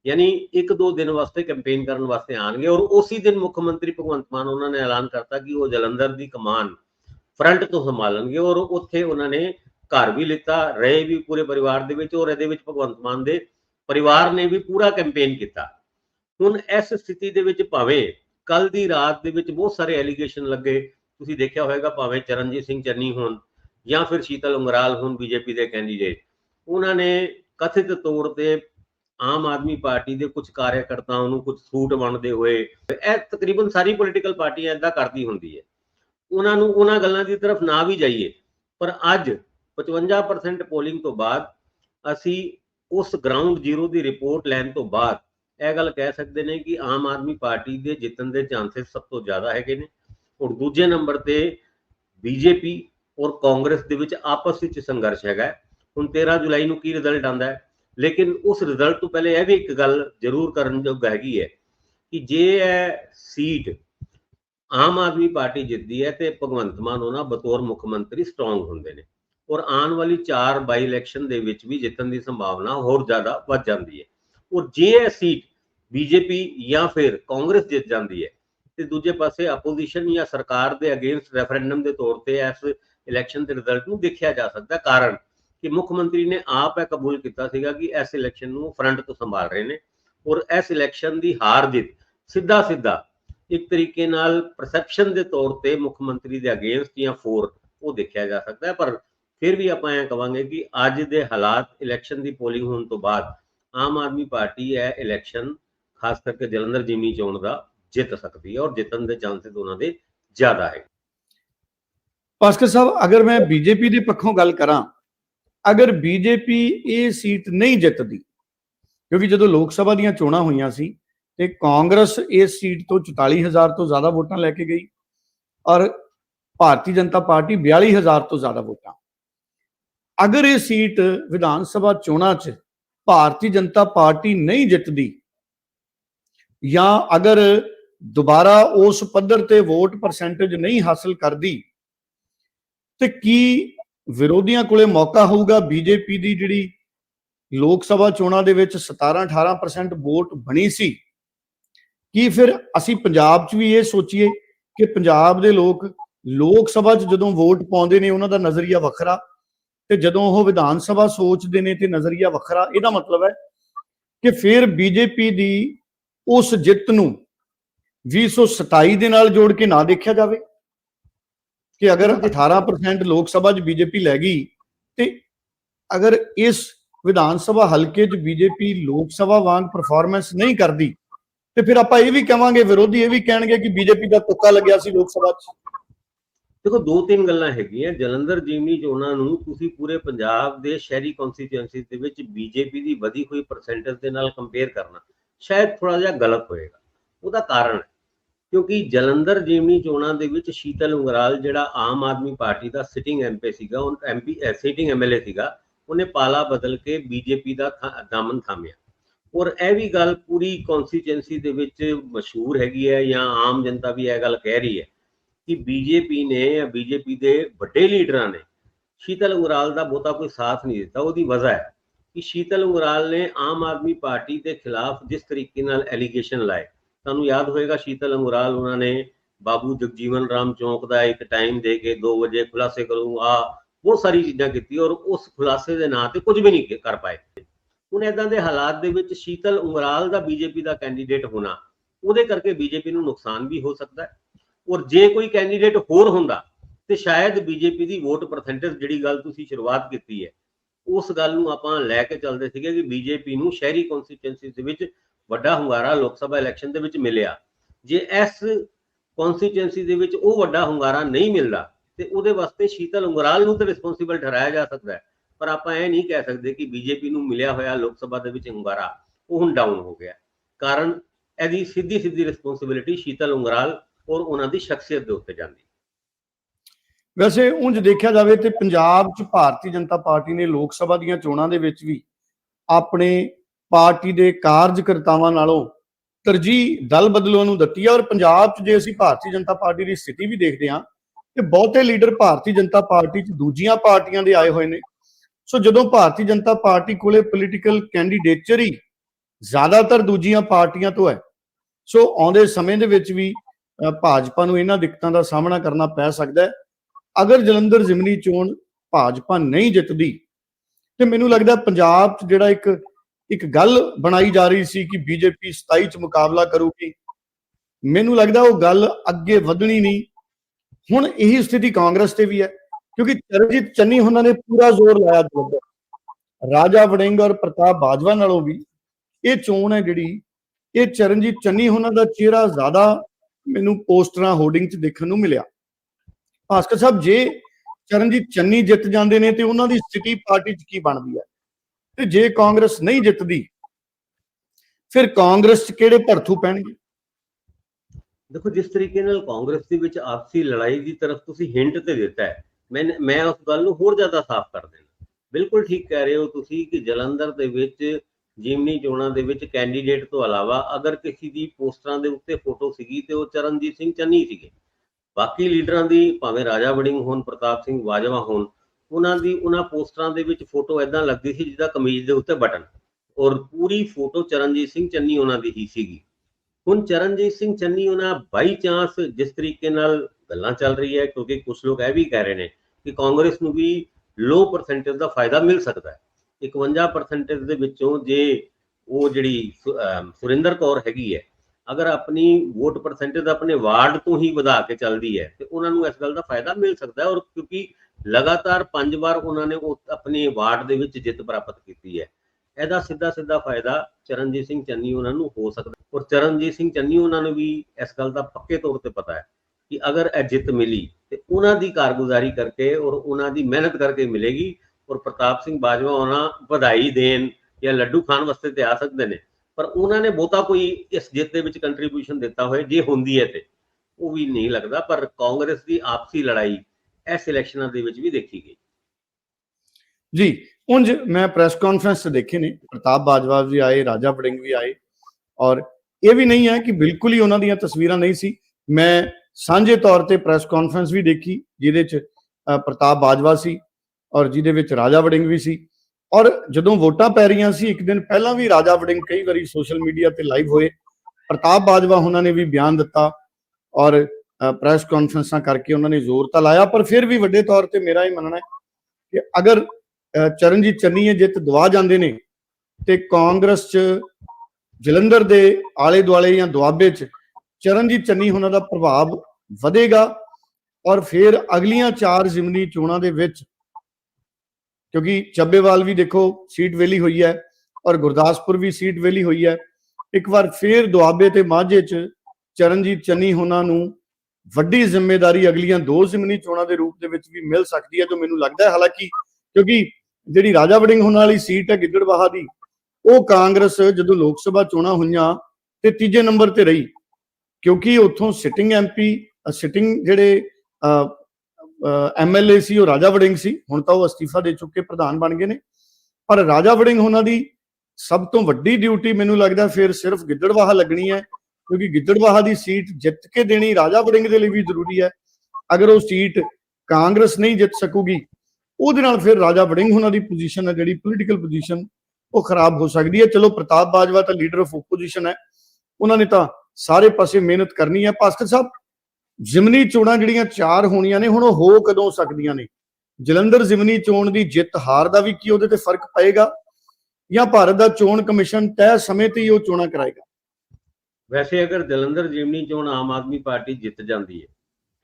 ਯਾਨੀ ਇੱਕ ਦੋ ਦਿਨ ਵਾਸਤੇ ਕੈਂਪੇਨ ਕਰਨ ਵਾਸਤੇ ਆਣਗੇ ਔਰ ਉਸੇ ਦਿਨ ਮੁੱਖ ਮੰਤਰੀ ਭਗਵੰਤ ਮਾਨ ਉਹਨਾਂ ਨੇ ਐਲਾਨ ਕਰਤਾ ਕਿ ਉਹ ਜਲੰਧਰ ਦੀ ਕਮਾਨ ਫਰੰਟ ਤੋਂ ਸੰਭਾਲਣਗੇ ਔਰ ਉੱਥੇ ਉਹਨਾਂ ਨੇ ਘਰ ਵੀ ਲਿੱਤਾ, ਰਹੇ ਵੀ ਪੂਰੇ ਪਰਿਵਾਰ ਦੇ ਵਿੱਚ ਔਰ ਇਹਦੇ ਵਿੱਚ ਭਗਵੰਤ ਮਾਨ ਦੇ ਪਰਿਵਾਰ ਨੇ ਵੀ ਪੂਰਾ ਕੈਂਪੇਨ ਕੀਤਾ। ਹੁਣ ਇਸ ਸਥਿਤੀ ਦੇ ਵਿੱਚ ਭਾਵੇਂ ਕੱਲ ਦੀ ਰਾਤ ਦੇ ਵਿੱਚ ਬਹੁਤ ਸਾਰੇ ਐਲੀਗੇਸ਼ਨ ਲੱਗੇ, ਤੁਸੀਂ ਦੇਖਿਆ ਹੋਵੇਗਾ ਭਾਵੇਂ ਚਰਨਜੀਤ ਸਿੰਘ ਚੰਨੀ ਹੋਣ ਜਾਂ ਫਿਰ ਸ਼ੀਤਲ ਉਂਗਰਾਲ ਹੋਣ, ਬੀਜੇਪੀ ਦੇ ਕੈਂਡੀਡੇਟ ਉਹਨਾਂ ਨੇ ਕਥਿਤ ਤੌਰ ਤੇ ਆਮ ਆਦਮੀ ਪਾਰਟੀ ਦੇ ਕੁਝ ਕਾਰਜਕਰਤਾਵਾਂ ਨੂੰ ਕੁਝ ਸੂਟ ਵੰਡਦੇ ਹੋਏ, ਇਹ ਤਕਰੀਬਨ ਸਾਰੀ ਪੋਲੀਟੀਕਲ ਪਾਰਟੀਆਂ ਇਦਾਂ ਕਰਦੀ ਹੁੰਦੀ ਹੈ। ਉਹਨਾਂ ਨੂੰ ਉਹਨਾਂ ਗੱਲਾਂ ਦੀ ਤਰਫ ਨਾ ਵੀ ਜਾਈਏ, ਪਰ ਅੱਜ 55% ਪੋਲਿੰਗ ਤੋਂ ਬਾਅਦ ਅਸੀਂ ਉਸ ਗਰਾਊਂਡ ਜ਼ੀਰੋ ਦੀ ਰਿਪੋਰਟ ਲੈਣ ਤੋਂ ਬਾਅਦ ਇਹ ਗੱਲ ਕਹਿ ਸਕਦੇ ਨੇ ਕਿ ਆਮ ਆਦਮੀ ਪਾਰਟੀ ਦੇ ਜਿੱਤਣ ਦੇ ਚਾਂਸਸ ਸਭ ਤੋਂ ਜ਼ਿਆਦਾ ਹੈਗੇ ਨੇ। ਔਰ ਦੂਜੇ ਨੰਬਰ ਤੇ ਬੀਜੇਪੀ ਔਰ ਕਾਂਗਰਸ ਦੇ ਵਿੱਚ ਆਪਸ ਵਿੱਚ ਸੰਘਰਸ਼ ਹੈਗਾ ਹੁਣ 13 ਜੁਲਾਈ ਨੂੰ ਕੀ ਰਿਜ਼ਲਟ ਆਂਦਾ ਹੈ? ਲੇਕਿਨ ਉਸ ਰਿਜ਼ਲਟ ਤੋਂ ਪਹਿਲੇ ਇਹ ਵੀ ਇੱਕ ਗੱਲ ਜ਼ਰੂਰ ਕਰਨ ਯੋਗ ਹੈਗੀ ਹੈ ਕਿ ਜੇ ਇਹ ਸੀਟ ਆਮ ਆਦਮੀ ਪਾਰਟੀ ਜਿੱਤਦੀ ਹੈ ਤੇ ਭਗਵੰਤ ਮਾਨ ਉਹਨਾਂ ਬਤੌਰ ਮੁੱਖ ਮੰਤਰੀ ਸਟਰੋਂਗ ਹੁੰਦੇ ਨੇ ਔਰ ਆਉਣ ਵਾਲੀ 4 ਬਾਈ ਇਲੈਕਸ਼ਨ ਦੇ ਵਿੱਚ ਵੀ ਜਿੱਤਣ ਦੀ ਸੰਭਾਵਨਾ ਹੋਰ ਜ਼ਿਆਦਾ ਵੱਧ ਜਾਂਦੀ ਹੈ। ਔਰ ਜੇ ਇਹ ਸੀਟ ਬੀਜੇਪੀ ਜਾਂ ਫਿਰ ਕਾਂਗਰਸ ਜਿੱਤ ਜਾਂਦੀ ਹੈ ਤੇ ਦੂਜੇ ਪਾਸੇ ਆਪੋਜੀਸ਼ਨ ਜਾਂ ਸਰਕਾਰ ਦੇ ਅਗੇਂਸਟ ਰੈਫਰੈਂਡਮ ਦੇ ਤੌਰ ਤੇ ਇਸ ਇਲੈਕਸ਼ਨ ਦੇ ਰਿਜ਼ਲਟ ਨੂੰ ਦੇਖਿਆ ਜਾ ਸਕਦਾ ਕਾਰਨ ਕਿ ਮੁੱਖ ਮੰਤਰੀ ਨੇ ਆਪ ਇਹ ਕਬੂਲ ਕੀਤਾ ਸੀਗਾ ਕਿ ਇਸ ਇਲੈਕਸ਼ਨ ਨੂੰ ਫਰੰਟ ਤੋਂ ਸੰਭਾਲ ਰਹੇ ਨੇ ਔਰ ਇਸ ਇਲੈਕਸ਼ਨ ਦੀ ਹਾਰ ਜਿੱਤ ਸਿੱਧਾ ਸਿੱਧਾ ਇੱਕ ਤਰੀਕੇ ਨਾਲ ਪਰਸੈਪਸ਼ਨ ਦੇ ਤੌਰ ਤੇ ਮੁੱਖ ਮੰਤਰੀ ਦੇ ਅਗੇਂਸਟ ਜਾਂ ਫੋਰ ਉਹ ਦੇਖਿਆ ਜਾ ਸਕਦਾ ਹੈ, ਪਰ ਫਿਰ ਵੀ ਆਪਾਂ ਇਹ ਕਵਾਂਗੇ ਕਿ ਅੱਜ ਦੇ ਹਾਲਾਤ ਇਲੈਕਸ਼ਨ ਦੀ ਪੋਲਿੰਗ ਹੋਣ ਤੋਂ ਬਾਅਦ ਆਮ ਆਦਮੀ ਪਾਰਟੀ ਇਹ ਇਲੈਕਸ਼ਨ ਖਾਸ ਕਰਕੇ ਜਲੰਧਰ ਜਿਮਨੀ ਚੋਣ ਦਾ ਜਿੱਤ ਸਕਦੀ ਹੈ ਔਰ ਜਿੱਤਣ ਦੇ ਚਾਂਸਸ ਉਹਨਾਂ ਦੇ ਜ਼ਿਆਦਾ ਹੈ। ਭਾਸਕਰ ਸਾਹਿਬ, ਅਗਰ ਮੈਂ ਬੀਜੇਪੀ ਦੇ ਪੱਖੋਂ ਗੱਲ ਕਰਾਂ ਅਗਰ ਬੀਜੇਪੀ ਇਹ ਸੀਟ ਨਹੀਂ ਜਿੱਤਦੀ, ਕਿਉਂਕਿ ਜਦੋਂ ਲੋਕ ਸਭਾ ਦੀਆਂ ਚੋਣਾਂ ਹੋਈਆਂ ਸੀ ਤੇ ਕਾਂਗਰਸ ਇਸ ਸੀਟ ਤੋਂ 44000 ਤੋਂ ਜ਼ਿਆਦਾ ਵੋਟਾਂ ਲੈ ਕੇ ਗਈ ਔਰ ਭਾਰਤੀ ਜਨਤਾ ਪਾਰਟੀ 42000 ਤੋਂ ਜ਼ਿਆਦਾ ਵੋਟਾਂ। ਅਗਰ ਇਹ ਸੀਟ ਵਿਧਾਨ ਸਭਾ ਚੋਣਾਂ 'ਚ ਭਾਰਤੀ ਜਨਤਾ ਪਾਰਟੀ ਨਹੀਂ ਜਿੱਤਦੀ ਜਾਂ ਅਗਰ ਦੁਬਾਰਾ ਉਸ ਪੱਧਰ ਤੇ ਵੋਟ ਪਰਸੈਂਟੇਜ ਨਹੀਂ ਹਾਸਲ ਕਰਦੀ, ਤੇ ਕੀ ਵਿਰੋਧੀਆਂ ਕੋਲੇ ਮੌਕਾ ਹੋਊਗਾ ਬੀਜੇਪੀ ਦੀ ਜਿਹੜੀ ਲੋਕ ਸਭਾ ਚੋਣਾਂ ਦੇ ਵਿੱਚ 17-18% ਵੋਟ ਬਣੀ ਸੀ। ਕੀ ਫਿਰ ਅਸੀਂ ਪੰਜਾਬ 'ਚ ਵੀ ਇਹ ਸੋਚੀਏ ਕਿ ਪੰਜਾਬ ਦੇ ਲੋਕ ਲੋਕ ਸਭਾ 'ਚ ਜਦੋਂ ਵੋਟ ਪਾਉਂਦੇ ਨੇ ਉਹਨਾਂ ਦਾ ਨਜ਼ਰੀਆ ਵੱਖਰਾ ਤੇ ਜਦੋਂ ਉਹ ਵਿਧਾਨ ਸਭਾ ਸੋਚਦੇ ਨੇ ਤੇ ਨਜ਼ਰੀਆ ਵੱਖਰਾ, ਇਹਦਾ ਮਤਲਬ ਹੈ ਕਿ ਫਿਰ ਬੀਜੇਪੀ ਦੀ ਉਸ ਜਿੱਤ ਨੂੰ 2027 ਦੇ ਨਾਲ ਜੋੜ ਕੇ ਨਾ ਦੇਖਿਆ ਜਾਵੇ। ਕਿ ਅਗਰ 18% ਲੋਕ ਸਭਾ 'ਚ ਬੀਜੇਪੀ ਲੈ ਗਈ ਤੇ ਅਗਰ ਇਸ ਵਿਧਾਨ ਸਭਾ ਹਲਕੇ 'ਚ ਬੀਜੇਪੀ ਲੋਕ ਸਭਾ ਵਾਂਗ ਪਰਫਾਰਮੈਂਸ ਨਹੀਂ ਕਰਦੀ, ਤੇ ਫਿਰ ਆਪਾਂ ਇਹ ਵੀ ਕਹਾਂਗੇ ਵਿਰੋਧੀ ਇਹ ਵੀ ਕਹਿਣਗੇ ਕਿ ਬੀਜੇਪੀ ਦਾ ਤੁੱਕਾ ਲੱਗਿਆ ਸੀ ਲੋਕ ਸਭਾ 'ਚ। ਦੇਖੋ ਦੋ ਤਿੰਨ ਗੱਲਾਂ ਹੈਗੀਆਂ। ਜਲੰਧਰ ਜਿਮਨੀ ਚੋਣਾਂ ਨੂੰ ਤੁਸੀਂ ਪੂਰੇ ਪੰਜਾਬ ਦੇ ਸ਼ਹਿਰੀ ਕਨਸਟੀਚੁਐਂਸੀ ਦੇ ਵਿੱਚ ਬੀਜੇਪੀ ਦੀ ਵਧੀ ਹੋਈ ਪਰਸੈਂਟੇਜ ਦੇ ਨਾਲ ਕੰਪੇਅਰ ਕਰਨਾ, ਸ਼ਾਇਦ ਥੋੜਾ ਜਿਹਾ ਗਲਤ ਹੋਏਗਾ। ਉਹਦਾ ਕਾਰਨ ਹੈ। ਕਿਉਂਕਿ ਜਲੰਧਰ ਜਿਮਨੀ ਚੋਣਾਂ ਦੇ ਵਿੱਚ ਸ਼ੀਤਲ ਉਂਗਰਾਲ, ਜਿਹੜਾ ਆਮ ਆਦਮੀ ਪਾਰਟੀ ਦਾ ਸਿਟਿੰਗ ਐਮਪੀ ਸੀਗਾ, ਉਹ ਐਮਪੀ ਸਿਟਿੰਗ ਐਮਐਲਏ ਸੀਗਾ, ਉਹਨੇ ਪਾਲਾ ਬਦਲ ਕੇ ਬੀਜੇਪੀ ਦਾ ਥਾ- ਦਾਮਨ ਥਾਮਿਆ। ਔਰ ਇਹ ਵੀ ਗੱਲ ਪੂਰੀ ਕਨਸਟੀਚੁਐਂਸੀ ਦੇ ਵਿੱਚ ਮਸ਼ਹੂਰ ਹੈਗੀ ਹੈ ਜਾਂ ਆਮ ਜਨਤਾ ਵੀ ਇਹ ਗੱਲ ਕਹਿ ਰਹੀ ਹੈ ਕਿ ਬੀਜੇਪੀ ਨੇ ਜਾਂ ਬੀਜੇਪੀ ਦੇ ਵੱਡੇ ਲੀਡਰਾਂ ਨੇ ਸ਼ੀਤਲ ਉਂਗਰਾਲ ਦਾ ਬਹੁਤਾ ਕੋਈ ਸਾਥ ਨਹੀਂ ਦਿੱਤਾ। ਉਹਦੀ ਵਜ੍ਹਾ ਹੈ ਕਿ ਸ਼ੀਤਲ ਉਂਗਰਾਲ ਨੇ ਆਮ ਆਦਮੀ ਪਾਰਟੀ ਦੇ ਖਿਲਾਫ ਜਿਸ ਤਰੀਕੇ ਨਾਲ ਐਲੀਗੇਸ਼ਨ ਲਾਏ ਤੁਹਾਨੂੰ ਯਾਦ ਹੋਏਗਾ ਸ਼ੀਤਲ ਉਂਗਰਾਲ ਉਹਨਾਂ ਨੇ ਬਾਬੂ ਜਗਜੀਵਨ ਰਾਮ ਚੌਂਕ ਦਾ ਇੱਕ ਟਾਈਮ ਦੇ ਕੇ 2 ਵਜੇ ਖੁਲਾਸੇ ਕਰੂੰਗਾ ਬਹੁਤ ਸਾਰੀ ਚੀਜ਼ਾਂ ਕੀਤੀ ਔਰ ਉਸ ਖੁਲਾਸੇ ਦੇ ਨਾਂ ਤੇ ਕੁਝ ਵੀ ਨਹੀਂ ਕਰ ਪਾਏ। ਹੁਣ ਇਦਾਂ ਦੇ ਹਾਲਾਤ ਦੇ ਵਿੱਚ ਸ਼ੀਤਲ ਉਂਗਰਾਲ ਦਾ ਬੀਜੇਪੀ ਦਾ ਕੈਂਡੀਡੇਟ ਹੋਣਾ, ਉਹਦੇ ਕਰਕੇ ਬੀਜੇਪੀ ਨੂੰ ਨੁਕਸਾਨ ਵੀ ਹੋ ਸਕਦਾ ਹੈ ਔਰ ਜੇ ਕੋਈ ਕੈਂਡੀਡੇਟ ਹੋਰ ਹੁੰਦਾ, ਤੇ ਸ਼ਾਇਦ ਬੀਜੇਪੀ ਦੀ ਵੋਟ ਪਰਸੈਂਟੇਜ ਜਿਹੜੀ ਗੱਲ ਤੁਸੀਂ ਸ਼ੁਰੂਆਤ ਕੀਤੀ ਹੈ, ਉਸ ਗੱਲ ਨੂੰ ਆਪਾਂ ਲੈ ਕੇ ਚੱਲਦੇ ਸੀਗੇ ਕਿ ਬੀਜੇਪੀ ਨੂੰ ਸ਼ਹਿਰੀ ਕਨਸਟੀਚੁਐਂਸੀ ਦੇ ਵਿੱਚ ਵੱਡਾ ਹੁੰਗਾਰਾ ਲੋਕ ਸਭਾ ਇਲੈਕਸ਼ਨ ਦੇ ਵਿੱਚ ਮਿਲਿਆ। ਜੇ ਇਸ ਕਨਸਟੀਚੁਐਂਸੀ ਦੇ ਵਿੱਚ ਉਹ ਵੱਡਾ ਹੁੰਗਾਰਾ ਨਹੀਂ ਮਿਲਦਾ, ਤੇ ਉਹਦੇ ਵਾਸਤੇ ਸ਼ੀਤਲ ਉਂਗਰਾਲ ਨੂੰ ਤਾਂ ਰਿਸਪੌਂਸਿਬਲ ਠਹਿਰਾਇਆ ਜਾ ਸਕਦਾ ਹੈ। ਪਰ ਆਪਾਂ ਇਹ ਨਹੀਂ ਕਹਿ ਸਕਦੇ ਕਿ ਬੀਜੇਪੀ ਨੂੰ ਮਿਲਿਆ ਹੋਇਆ ਲੋਕ ਸਭਾ ਦੇ ਵਿੱਚ ਹੁੰਗਾਰਾ, ਉਹ ਹੁਣ ਡਾਊਨ ਹੋ ਗਿਆ। ਕਾਰਨ ਇਹਦੀ ਸਿੱਧੀ ਸਿੱਧੀ ਰਿਸਪੌਂਸਿਬਿਲਿਟੀ ਸ਼ੀਤਲ ਉਂਗਰਾਲ ਔਰ ਉਹਨਾਂ ਦੀ ਸ਼ਖਸੀਅਤ ਦੇ ਉੱਤੇ ਜਾਂਦੀ। ਵੈਸੇ ਉਂਝ ਦੇਖਿਆ ਜਾਵੇ ਤੇ ਪੰਜਾਬ 'ਚ ਭਾਰਤੀ ਜਨਤਾ ਪਾਰਟੀ ਨੇ ਲੋਕ ਸਭਾ ਦੀਆਂ ਚੋਣਾਂ ਦੇ ਵਿੱਚ ਵੀ ਆਪਣੇ ਪਾਰਟੀ ਦੇ ਕਾਰਜਕਰਤਾਵਾਂ ਨਾਲੋਂ ਤਰਜੀਹ ਦਲ ਬਦਲੂਆਂ ਨੂੰ ਦਿੱਤੀ ਹੈ ਔਰ ਪੰਜਾਬ 'ਚ ਜੇ ਅਸੀਂ ਭਾਰਤੀ ਜਨਤਾ ਪਾਰਟੀ ਦੀ ਸਥਿਤੀ ਵੀ ਦੇਖਦੇ ਹਾਂ ਤੇ ਬਹੁਤੇ ਲੀਡਰ ਭਾਰਤੀ ਜਨਤਾ ਪਾਰਟੀ 'ਚ ਦੂਜੀਆਂ ਪਾਰਟੀਆਂ ਦੇ ਆਏ ਹੋਏ ਨੇ। ਸੋ ਜਦੋਂ ਭਾਰਤੀ ਜਨਤਾ ਪਾਰਟੀ ਕੋਲੇ ਪੋਲੀਟੀਕਲ ਕੈਂਡੀਡੇਟਰ ਹੀ ਜ਼ਿਆਦਾਤਰ ਦੂਜੀਆਂ ਪਾਰਟੀਆਂ ਤੋਂ ਹੈ ਸੋ ਆਉਂਦੇ ਸਮੇਂ ਦੇ ਵਿੱਚ ਵੀ ਅ, ਭਾਜਪਾ ਨੂੰ ਇਹਨਾਂ ਦਿੱਕਤਾਂ ਦਾ ਸਾਹਮਣਾ ਕਰਨਾ ਪੈ ਸਕਦਾ ਹੈ। ਅਗਰ ਜਲੰਧਰ ਜ਼ਿਮਨੀ ਚੋਣ ਭਾਜਪਾ ਨਹੀਂ ਜਿੱਤਦੀ ਤੇ ਮੈਨੂੰ ਲੱਗਦਾ ਪੰਜਾਬ 'ਚ ਜਿਹੜਾ ਇੱਕ ਇੱਕ ਗੱਲ ਬਣਾਈ ਜਾ ਰਹੀ ਸੀ ਕਿ ਬੀਜੇਪੀ 27 ਚ ਮੁਕਾਬਲਾ ਕਰੂਗੀ। ਮੈਨੂੰ ਲੱਗਦਾ ਉਹ ਗੱਲ ਅੱਗੇ ਵਧਣੀ ਨਹੀਂ। ਹੁਣ ਇਹੀ ਸਥਿਤੀ ਕਾਂਗਰਸ ਤੇ ਵੀ ਹੈ, ਕਿਉਂਕਿ ਚਰਨਜੀਤ ਚੰਨੀ ਉਹਨਾਂ ਨੇ ਪੂਰਾ ਜ਼ੋਰ ਲਾਇਆ ਜਲੰਧਰ ਰਾਜਾ ਵੜਿੰਗ ਔਰ ਪ੍ਰਤਾਪ ਬਾਜਵਾ ਨਾਲੋਂ ਵੀ ਇਹ ਚੋਣ ਹੈ ਜਿਹੜੀ, ਇਹ ਚਰਨਜੀਤ ਚੰਨੀ ਉਹਨਾਂ ਦਾ ਚਿਹਰਾ ਜ਼ਿਆਦਾ ਮੈਨੂੰ ਪੋਸਟਰਾਂ ਹੋਰਡਿੰਗ 'ਚ ਦੇਖਣ ਨੂੰ ਮਿਲਿਆ। ਭਾਸਕਰ ਸਾਹਿਬ, ਜੇ ਚਰਨਜੀਤ ਚੰਨੀ ਜਿੱਤ ਜਾਂਦੇ ਨੇ ਤੇ ਉਹਨਾਂ ਦੀ ਸਥਿਤੀ ਪਾਰਟੀ 'ਚ ਕੀ ਬਣਦੀ ਹੈ? ਤੇ ਜੇ ਕਾਂਗਰਸ ਨਹੀਂ ਜਿੱਤਦੀ, ਫਿਰ ਕਾਂਗਰਸ 'ਚ ਕਿਹੜੇ ਭੜਥੂ ਪੈਣਗੇ? ਦੇਖੋ, ਜਿਸ ਤਰੀਕੇ ਨਾਲ ਕਾਂਗਰਸ ਦੇ ਵਿੱਚ ਆਪਸੀ ਲੜਾਈ ਦੀ ਤਰਫ ਤੁਸੀਂ ਹਿੰਟ ਤੇ ਦਿੱਤਾ ਹੈ, ਮੈਂ ਮੈਂ ਉਸ ਗੱਲ ਨੂੰ ਹੋਰ ਜ਼ਿਆਦਾ ਸਾਫ਼ ਕਰ ਦੇਣਾ ਬਿਲਕੁਲ ਠੀਕ ਕਹਿ ਰਹੇ ਹੋ ਤੁਸੀਂ ਕਿ ਜਲੰਧਰ ਦੇ ਵਿੱਚ, ਜਿਮਨੀ ਚੋਣਾਂ ਦੇ ਵਿੱਚ ਕੈਂਡੀਡੇਟ ਤੋਂ ਇਲਾਵਾ ਅਗਰ ਕਿਸੇ ਦੀ ਪੋਸਟਰਾਂ ਦੇ ਉੱਤੇ ਫੋਟੋ ਸੀਗੀ ਤੇ ਉਹ ਚਰਨਜੀਤ ਸਿੰਘ ਚੰਨੀ ਸੀਗੇ। ਬਾਕੀ ਲੀਡਰਾਂ ਦੀ ਭਾਵੇਂ ਰਾਜਾ ਵੜਿੰਗ ਹੋਣ, ਪ੍ਰਤਾਪ ਸਿੰਘ ਬਾਜਵਾ ਹੋਣ ਉਹਨਾਂ ਦੀ, ਉਹਨਾਂ ਪੋਸਟਰਾਂ ਦੇ ਵਿੱਚ ਫੋਟੋ ਐਦਾਂ ਲੱਗਦੀ ਸੀ ਜਿਹਦਾ ਕਮੀਜ਼ ਦੇ ਉੱਤੇ ਬਟਨ ਔਰ ਪੂਰੀ ਫੋਟੋ ਚਰਨਜੀਤ ਸਿੰਘ ਚੰਨੀ ਉਹਨਾਂ ਦੀ ਹੀ ਸੀਗੀ। ਹੁਣ ਚਰਨਜੀਤ ਸਿੰਘ ਚੰਨੀ ਉਹਨਾਂ ਬਾਈ ਚਾਂਸ ਜਿਸ ਤਰੀਕੇ ਨਾਲ ਗੱਲਾਂ ਚੱਲ ਰਹੀ ਹੈ, ਕਿਉਂਕਿ ਕੁਝ ਲੋਕ ਇਹ ਵੀ ਕਹਿ ਰਹੇ ਨੇ ਕਿ ਕਾਂਗਰਸ ਨੂੰ ਵੀ ਲੋ ਪਰਸੈਂਟੇਜ ਦਾ ਫਾਇਦਾ ਮਿਲ ਸਕਦਾ ਹੈ। 51% ਦੇ ਵਿੱਚੋਂ ਜੇ ਉਹ ਜਿਹੜੀ ਸੁਰਿੰਦਰ ਕੌਰ ਹੈਗੀ ਹੈ, ਅਗਰ ਆਪਣੀ ਵੋਟ ਪਰਸੈਂਟੇਜ ਆਪਣੇ ਵਾਰਡ ਤੋਂ ਹੀ ਵਧਾ ਕੇ ਚੱਲਦੀ ਹੈ, ਤੇ ਉਹਨਾਂ ਨੂੰ ਇਸ ਗੱਲ ਦਾ ਫਾਇਦਾ ਮਿਲ ਸਕਦਾ ਹੈ ਔਰ ਕਿਉਂਕਿ ਲਗਾਤਾਰ ਪੰਜ ਵਾਰ ਉਹਨਾਂ ਨੇ ਆਪਣੀ ਵਾਰਡ ਦੇ ਵਿੱਚ ਜਿੱਤ ਪ੍ਰਾਪਤ ਕੀਤੀ ਹੈ। ਇਹਦਾ ਸਿੱਧਾ ਸਿੱਧਾ ਫਾਇਦਾ ਚਰਨਜੀਤ ਸਿੰਘ ਚੰਨੀ ਉਹਨਾਂ ਨੂੰ ਹੋ ਸਕਦਾ ਔਰ ਚਰਨਜੀਤ ਸਿੰਘ ਚੰਨੀ ਉਹਨਾਂ ਨੂੰ ਵੀ ਇਸ ਗੱਲ ਦਾ ਪੱਕੇ ਤੌਰ ਤੇ ਪਤਾ ਹੈ ਕਿ ਅਗਰ ਇਹ ਜਿੱਤ ਮਿਲੀ ਤੇ ਉਹਨਾਂ ਦੀ ਕਾਰਗੁਜ਼ਾਰੀ ਕਰਕੇ ਔਰ ਉਹਨਾਂ ਦੀ ਮਿਹਨਤ ਕਰਕੇ ਮਿਲੇਗੀ ਔਰ ਪ੍ਰਤਾਪ ਸਿੰਘ ਬਾਜਵਾ ਉਹਨਾਂ ਵਧਾਈ ਦੇਣ ਜਾਂ ਲੱਡੂ ਖਾਣ ਵਾਸਤੇ ਤੇ ਆ ਸਕਦੇ ਨੇ, ਪਰ ਉਹਨਾਂ ਨੇ ਬਹੁਤਾ ਕੋਈ ਇਸ ਜਿੱਤ ਦੇ ਵਿੱਚ ਕੰਟਰੀਬਿਊਸ਼ਨ ਦਿੱਤਾ ਹੋਏ ਜੇ ਹੁੰਦੀ ਹੈ ਤੇ, ਉਹ ਵੀ ਨਹੀਂ ਲੱਗਦਾ। ਪਰ ਕਾਂਗਰਸ ਦੀ ਆਪਸੀ ਲੜਾਈ ਇਸ ਇਲੈਕਸ਼ਨਾਂ ਦੇ ਵਿੱਚ ਵੀ ਦੇਖੀ ਗਈ। ਜੀ, ਉਂਝ ਮੈਂ ਪ੍ਰੈਸ ਕਾਨਫਰੰਸ ਤੇ ਦੇਖੇ ਨੇ, ਪ੍ਰਤਾਪ ਬਾਜਵਾ ਵੀ ਆਏ, ਰਾਜਾ ਵੜਿੰਗ ਵੀ ਆਏ, ਔਰ ਇਹ ਵੀ ਨਹੀਂ ਹੈ ਕਿ ਬਿਲਕੁਲ ਹੀ ਉਹਨਾਂ ਦੀਆਂ ਤਸਵੀਰਾਂ ਨਹੀਂ ਸੀ। ਮੈਂ ਸਾਂਝੇ ਤੌਰ ਤੇ ਪ੍ਰੈਸ ਕਾਨਫਰੰਸ ਵੀ ਦੇਖੀ, ਜਿਹਦੇ ਚ ਪ੍ਰਤਾਪ ਬਾਜਵਾ ਸੀ, ਔਰ ਜਿਹਦੇ ਵਿੱਚ ਰਾਜਾ ਵੜਿੰਗ ਵੀ ਸੀ। ਔਰ ਜਦੋਂ ਵੋਟਾਂ ਪੈ ਰਹੀਆਂ ਸੀ, ਇੱਕ ਦਿਨ ਪਹਿਲਾਂ ਵੀ ਰਾਜਾ ਵੜਿੰਗ ਕਈ ਵਾਰੀ ਸੋਸ਼ਲ ਮੀਡੀਆ ਤੇ ਲਾਈਵ ਹੋਏ। ਪ੍ਰਤਾਪ ਬਾਜਵਾ ਉਹਨਾਂ ਨੇ ਵੀ ਬਿਆਨ ਦਿੱਤਾ, ਔਰ ਪ੍ਰੈਸ ਕਾਨਫਰੰਸਾਂ ਕਰਕੇ ਉਹਨਾਂ ਨੇ ਜ਼ੋਰ ਤਾਂ ਲਾਇਆ, ਪਰ ਫਿਰ ਵੀ ਵੱਡੇ ਤੌਰ ਤੇ ਮੇਰਾ ਇਹ ਮੰਨਣਾ ਹੈ ਕਿ ਅਗਰ ਚਰਨਜੀਤ ਚੰਨੀ ਇਹ ਜਿੱਤ ਦਵਾ ਜਾਂਦੇ ਨੇ, ਤੇ ਕਾਂਗਰਸ ਚ ਜਲੰਧਰ ਦੇ ਆਲੇ ਦੁਆਲੇ ਜਾਂ ਦੁਆਬੇ ਚ ਚਰਨਜੀਤ ਚੰਨੀ ਉਹਨਾਂ ਦਾ ਪ੍ਰਭਾਵ ਵਧੇਗਾ ਔਰ ਫਿਰ ਅਗਲੀਆਂ ਚਾਰ ਜ਼ਿਮਨੀ ਚੋਣਾਂ ਦੇ ਵਿੱਚ, ਕਿਉਂਕਿ ਚੱਬੇਵਾਲ ਵੀ ਦੇਖੋ ਸੀਟ ਵੇਲੀ ਹੋਈ ਹੈ ਔਰ ਗੁਰਦਾਸਪੁਰ ਵੀ ਸੀਟ ਵੇਲੀ ਹੋਈ ਹੈ, ਇੱਕ ਵਾਰ ਫਿਰ ਦੁਆਬੇ ਤੇ ਮਾਝੇ ਚ ਚਰਨਜੀਤ ਚੰਨੀ ਉਹਨਾਂ ਨੂੰ ਵੱਡੀ ਜ਼ਿੰਮੇਵਾਰੀ ਅਗਲੀਆਂ ਦੋ ਜ਼ਿਮਨੀ ਚੋਣਾਂ ਦੇ ਰੂਪ ਦੇ ਵਿੱਚ ਵੀ ਮਿਲ ਸਕਦੀ ਹੈ, ਜੋ ਮੈਨੂੰ ਲੱਗਦਾ ਹੈ। ਹਾਲਾਂਕਿ ਕਿਉਂਕਿ ਜਿਹੜੀ ਰਾਜਾ ਵੜਿੰਗ ਹੋਣ ਵਾਲੀ ਸੀਟ ਹੈ ਗਿੱਦੜਬਾਹਾ ਦੀ, ਉਹ ਕਾਂਗਰਸ ਜਦੋਂ ਲੋਕ ਸਭਾ ਚੋਣਾਂ ਹੋਈਆਂ ਤੇ ਤੀਜੇ ਨੰਬਰ ਤੇ ਰਹੀ। ਕਿਉਂਕਿ ਉੱਥੋਂ ਸਿਟਿੰਗ ਐਮਪੀ ਸਿਟਿੰਗ ਜਿਹੜੇ ਐਮਐਲਏ ਸੀ, ਉਹ ਰਾਜਾ ਵੜਿੰਗ ਸੀ। ਹੁਣ ਤਾਂ ਉਹ ਅਸਤੀਫਾ ਦੇ ਚੁੱਕੇ ਪ੍ਰਧਾਨ ਬਣ ਗਏ ਨੇ। ਪਰ ਰਾਜਾ ਵੜਿੰਗ ਉਹਨਾਂ ਦੀ ਸਭ ਤੋਂ ਵੱਡੀ ਡਿਊਟੀ ਮੈਨੂੰ ਲੱਗਦਾ ਫਿਰ ਸਿਰਫ ਗਿੱਦੜਬਾਹਾ ਲੱਗਣੀ ਹੈ। ਕਿਉਂਕਿ ਗਿੱਦੜਬਾਹਾ ਦੀ ਸੀਟ ਜਿੱਤ ਕੇ ਦੇਣੀ ਰਾਜਾ ਵੜਿੰਗ ਦੇ ਲਈ ਵੀ ਜ਼ਰੂਰੀ ਹੈ। ਅਗਰ ਉਹ ਸੀਟ ਕਾਂਗਰਸ ਨਹੀਂ ਜਿੱਤ ਸਕੂਗੀ, ਉਹਦੇ ਨਾਲ ਫਿਰ ਰਾਜਾ ਵੜਿੰਗ ਉਹਨਾਂ ਦੀ ਪੋਜੀਸ਼ਨ ਹੈ, ਜਿਹੜੀ ਪੋਲੀਟੀਕਲ ਪੋਜੀਸ਼ਨ ਉਹ ਖਰਾਬ ਹੋ ਸਕਦੀ ਹੈ। ਚਲੋ ਪ੍ਰਤਾਪ ਬਾਜਵਾ ਤਾਂ ਲੀਡਰ ਆਫ ਓਪੋਜੀਸ਼ਨ ਹੈ। ਉਹਨਾਂ ਨੇ ਤਾਂ ਸਾਰੇ ਪਾਸੇ ਮਿਹਨਤ ਕਰਨੀ ਹੈ। ਭਾਸਕਰ ਸਾਹਿਬ, ਜ਼ਿਮਨੀ ਚੋਣਾਂ ਜਿਹੜੀਆਂ ਚਾਰ ਹੋਣੀਆਂ ਨੇ, ਹੁਣ ਉਹ ਹੋ ਕਦੋਂ ਸਕਦੀਆਂ ਨੇ? ਜਲੰਧਰ ਜ਼ਿਮਨੀ ਚੋਣ ਦੀ ਜਿੱਤ ਹਾਰ ਦਾ ਵੀ ਕੀ ਉਹਦੇ ਤੇ ਫ਼ਰਕ ਪਏਗਾ? ਜਾਂ ਭਾਰਤ ਦਾ ਚੋਣ ਕਮਿਸ਼ਨ ਤੈਅ ਸਮੇਂ ਤੇ ਹੀ ਉਹ ਚੋਣਾਂ ਕਰਾਏਗਾ? ਵੈਸੇ ਅਗਰ ਜਲੰਧਰ ਜਿਮਨੀ ਚੋਣ ਆਮ ਆਦਮੀ ਪਾਰਟੀ ਜਿੱਤ ਜਾਂਦੀ ਹੈ,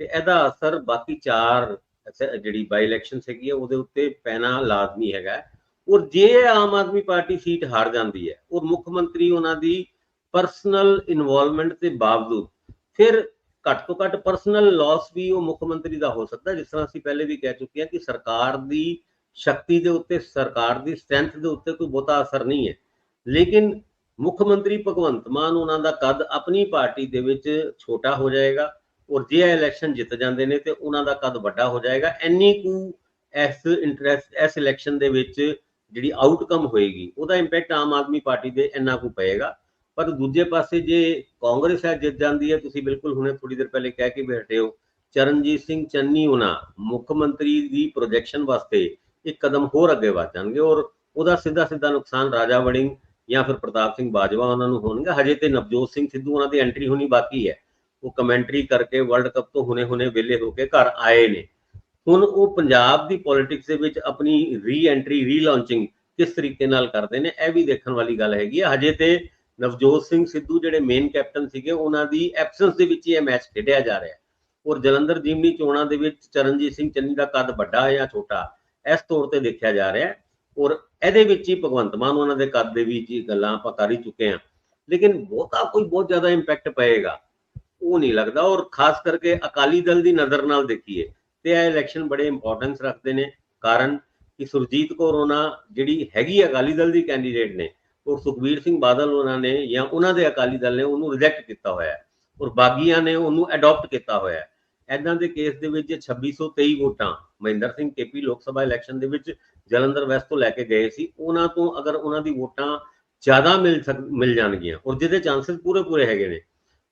ਤੇ ਇਹਦਾ ਅਸਰ ਬਾਕੀ ਚਾਰ ਜਿਹੜੀ ਬਾਈ ਇਲੈਕਸ਼ਨ ਹੈਗੀ ਹੈ, ਉਹਦੇ ਉੱਤੇ ਪੈਣਾ ਲਾਜ਼ਮੀ ਹੈਗਾ ਔਰ ਜੇ ਆਮ ਆਦਮੀ ਪਾਰਟੀ ਸੀਟ ਹਾਰ ਜਾਂਦੀ ਹੈ, ਔਰ ਮੁੱਖ ਮੰਤਰੀ ਉਹਨਾਂ ਦੀ ਪਰਸਨਲ ਇਨਵੋਲਵਮੈਂਟ ਦੇ ਬਾਵਜੂਦ, ਫਿਰ ਘੱਟ ਤੋਂ ਘੱਟ ਪਰਸਨਲ ਲਾਸ ਵੀ ਉਹ ਮੁੱਖ ਮੰਤਰੀ ਦਾ ਹੋ ਸਕਦਾ ਜਿਸ ਤਰ੍ਹਾਂ ਅਸੀਂ ਪਹਿਲੇ ਵੀ ਕਹਿ ਚੁੱਕੇ ਹਾਂ ਕਿ ਸਰਕਾਰ ਦੀ ਸ਼ਕਤੀ ਦੇ ਉੱਤੇ, ਸਰਕਾਰ ਦੀ ਸਟਰੈਂਥ ਦੇ ਉੱਤੇ ਕੋਈ ਬਹੁਤਾ ਅਸਰ ਨਹੀਂ ਹੈ। ਲੇਕਿਨ ਮੁੱਖ ਮੰਤਰੀ ਭਗਵੰਤ ਮਾਨ ਉਹਨਾਂ ਦਾ ਕੱਦ ਆਪਣੀ ਪਾਰਟੀ ਦੇ ਵਿੱਚ ਛੋਟਾ ਹੋ ਜਾਏਗਾ ਔਰ ਜੇ ਇਹ ਇਲੈਕਸ਼ਨ ਜਿੱਤ ਜਾਂਦੇ ਨੇ ਤੇ ਉਹਨਾਂ ਦਾ ਕੱਦ ਵੱਡਾ ਹੋ ਜਾਏਗਾ, ਇੰਨੀ ਕੁ ਇਸ ਇੰਟਰਸਟ ਇਸ ਇਲੈਕਸ਼ਨ ਦੇ ਵਿੱਚ ਜਿਹੜੀ ਆਊਟਕਮ ਹੋਏਗੀ, ਉਹਦਾ ਇੰਪੈਕਟ ਆਮ ਆਦਮੀ ਪਾਰਟੀ ਦੇ ਇੰਨਾ ਕੁ ਪਏਗਾ। ਪਰ ਦੂਜੇ ਪਾਸੇ ਜੇ ਕਾਂਗਰਸ ਹੈ ਜਿੱਤ ਜਾਂਦੀ ਹੈ, ਤੁਸੀਂ ਬਿਲਕੁਲ ਹੁਣੇ ਥੋੜੀ ਦੇਰ ਪਹਿਲੇ ਕਹਿ ਕੇ ਬੈਠੇ ਹੋ, ਚਰਨਜੀਤ ਸਿੰਘ ਚੰਨੀ ਉਹਨਾਂ ਮੁੱਖ ਮੰਤਰੀ ਦੀ ਪ੍ਰੋਜੈਕਸ਼ਨ ਵਾਸਤੇ ਇੱਕ ਕਦਮ ਹੋਰ ਅੱਗੇ ਵਧ ਜਾਣਗੇ ਔਰ ਉਹਦਾ ਸਿੱਧਾ ਸਿੱਧਾ ਨੁਕਸਾਨ ਰਾਜਾ ਵੜਿੰਗ ਜਾਂ ਫਿਰ ਪ੍ਰਤਾਪ ਸਿੰਘ ਬਾਜਵਾ ਉਹਨਾਂ ਨੂੰ ਹੋਣਗੇ। ਹਜੇ ਤੇ ਨਵਜੋਤ ਸਿੰਘ ਸਿੱਧੂ ਉਹਨਾਂ ਦੀ ਐਂਟਰੀ ਹੋਣੀ ਬਾਕੀ ਹੈ। ਉਹ ਕਮੈਂਟਰੀ ਕਰਕੇ ਵਰਲਡ ਕੱਪ ਤੋਂ ਹੁਣੇ-ਹੁਣੇ ਵਿਹਲੇ ਹੋ ਕੇ ਘਰ ਆਏ ਨੇ। ਹੁਣ ਉਹ ਪੰਜਾਬ ਦੀ ਪੋਲਿਟਿਕਸ ਦੇ ਵਿੱਚ ਆਪਣੀ ਰੀ ਐਂਟਰੀ ਰੀ ਲਾਂਚਿੰਗ ਕਿਸ ਤਰੀਕੇ ਨਾਲ ਕਰਦੇ ਨੇ, ਇਹ ਵੀ ਦੇਖਣ ਵਾਲੀ ਗੱਲ ਹੈਗੀ ਹੈ। ਹਜੇ ਤੇ ਨਵਜੋਤ ਸਿੰਘ ਸਿੱਧੂ ਜਿਹੜੇ ਮੇਨ ਕੈਪਟਨ ਸੀਗੇ, ਉਹਨਾਂ ਦੀ ਐਬਸੈਂਸ ਦੇ ਵਿੱਚ ਹੀ ਇਹ ਮੈਚ ਖੇਡਿਆ ਜਾ ਰਿਹਾ ਹੈ। ਔਰ ਜਲੰਧਰ, ਜਿਮਨੀ ਚੋਣਾਂ ਦੇ ਵਿੱਚ ਚਰਨਜੀਤ ਸਿੰਘ ਚੰਨੀ ਦਾ ਕੱਦ ਵੱਡਾ ਹੈ ਜਾਂ ਛੋਟਾ, ਇਸ ਤੌਰ ਤੇ ਦੇਖਿਆ ਜਾ ਰਿਹਾ ਹੈ। ਔਰ ਇਹਦੇ ਵਿੱਚ ਹੀ ਭਗਵੰਤ ਮਾਨ ਉਹਨਾਂ ਦੇ ਕੱਦ ਦੇ ਵਿੱਚ ਹੀ ਗੱਲਾਂ ਆਪਾਂ ਕਰ ਹੀ ਚੁੱਕੇ ਹਾਂ। ਲੇਕਿਨ ਬਹੁਤਾ ਕੋਈ ਬਹੁਤ ਜ਼ਿਆਦਾ ਇੰਪੈਕਟ ਪਏਗਾ, ਉਹ ਨਹੀਂ ਲੱਗਦਾ। ਔਰ ਖਾਸ ਕਰਕੇ ਅਕਾਲੀ ਦਲ ਦੀ ਨਜ਼ਰ ਨਾਲ ਦੇਖੀਏ ਤੇ ਇਹ ਇਲੈਕਸ਼ਨ ਬੜੇ ਇੰਪੋਰਟੈਂਸ ਰੱਖਦੇ ਨੇ। ਕਾਰਨ ਕਿ ਸੁਰਜੀਤ ਕੌਰ ਉਹਨਾਂ ਜਿਹੜੀ ਹੈਗੀ ਅਕਾਲੀ ਦਲ ਦੀ ਕੈਂਡੀਡੇਟ ਨੇ, ਔਰ ਸੁਖਬੀਰ ਸਿੰਘ ਬਾਦਲ ਉਹਨਾਂ ਨੇ ਜਾਂ ਉਹਨਾਂ ਦੇ ਅਕਾਲੀ ਦਲ ਨੇ ਉਹਨੂੰ ਰਿਜੈਕਟ ਕੀਤਾ ਹੋਇਆ ਹੈ। ਔਰ ਬਾਗੀਆਂ ਨੇ ਉਹਨੂੰ ਅਡਾਪਟ ਕੀਤਾ ਹੋਇਆ ਹੈ। ਐਦਾਂ ਦੇ ਕੇਸ ਦੇ ਵਿੱਚ 2623 ਵੋਟਾਂ ਮਹਿੰਦਰ ਸਿੰਘ ਕੇਪੀ ਲੋਕ ਸਭਾ ਇਲੈਕਸ਼ਨ ਦੇ ਵਿੱਚ ਜਲੰਧਰ ਵੈਸਟ ਤੋਂ ਲੈ ਕੇ ਗਏ ਸੀ, ਉਹਨਾਂ ਤੋਂ ਅਗਰ ਉਹਨਾਂ ਦੀ ਵੋਟਾਂ ਜ਼ਿਆਦਾ ਮਿਲ ਸਕ, ਮਿਲ ਜਾਣਗੀਆਂ, ਔਰ ਜਿਹਦੇ ਚਾਂਸਸ ਪੂਰੇ ਪੂਰੇ ਹੈਗੇ ਨੇ,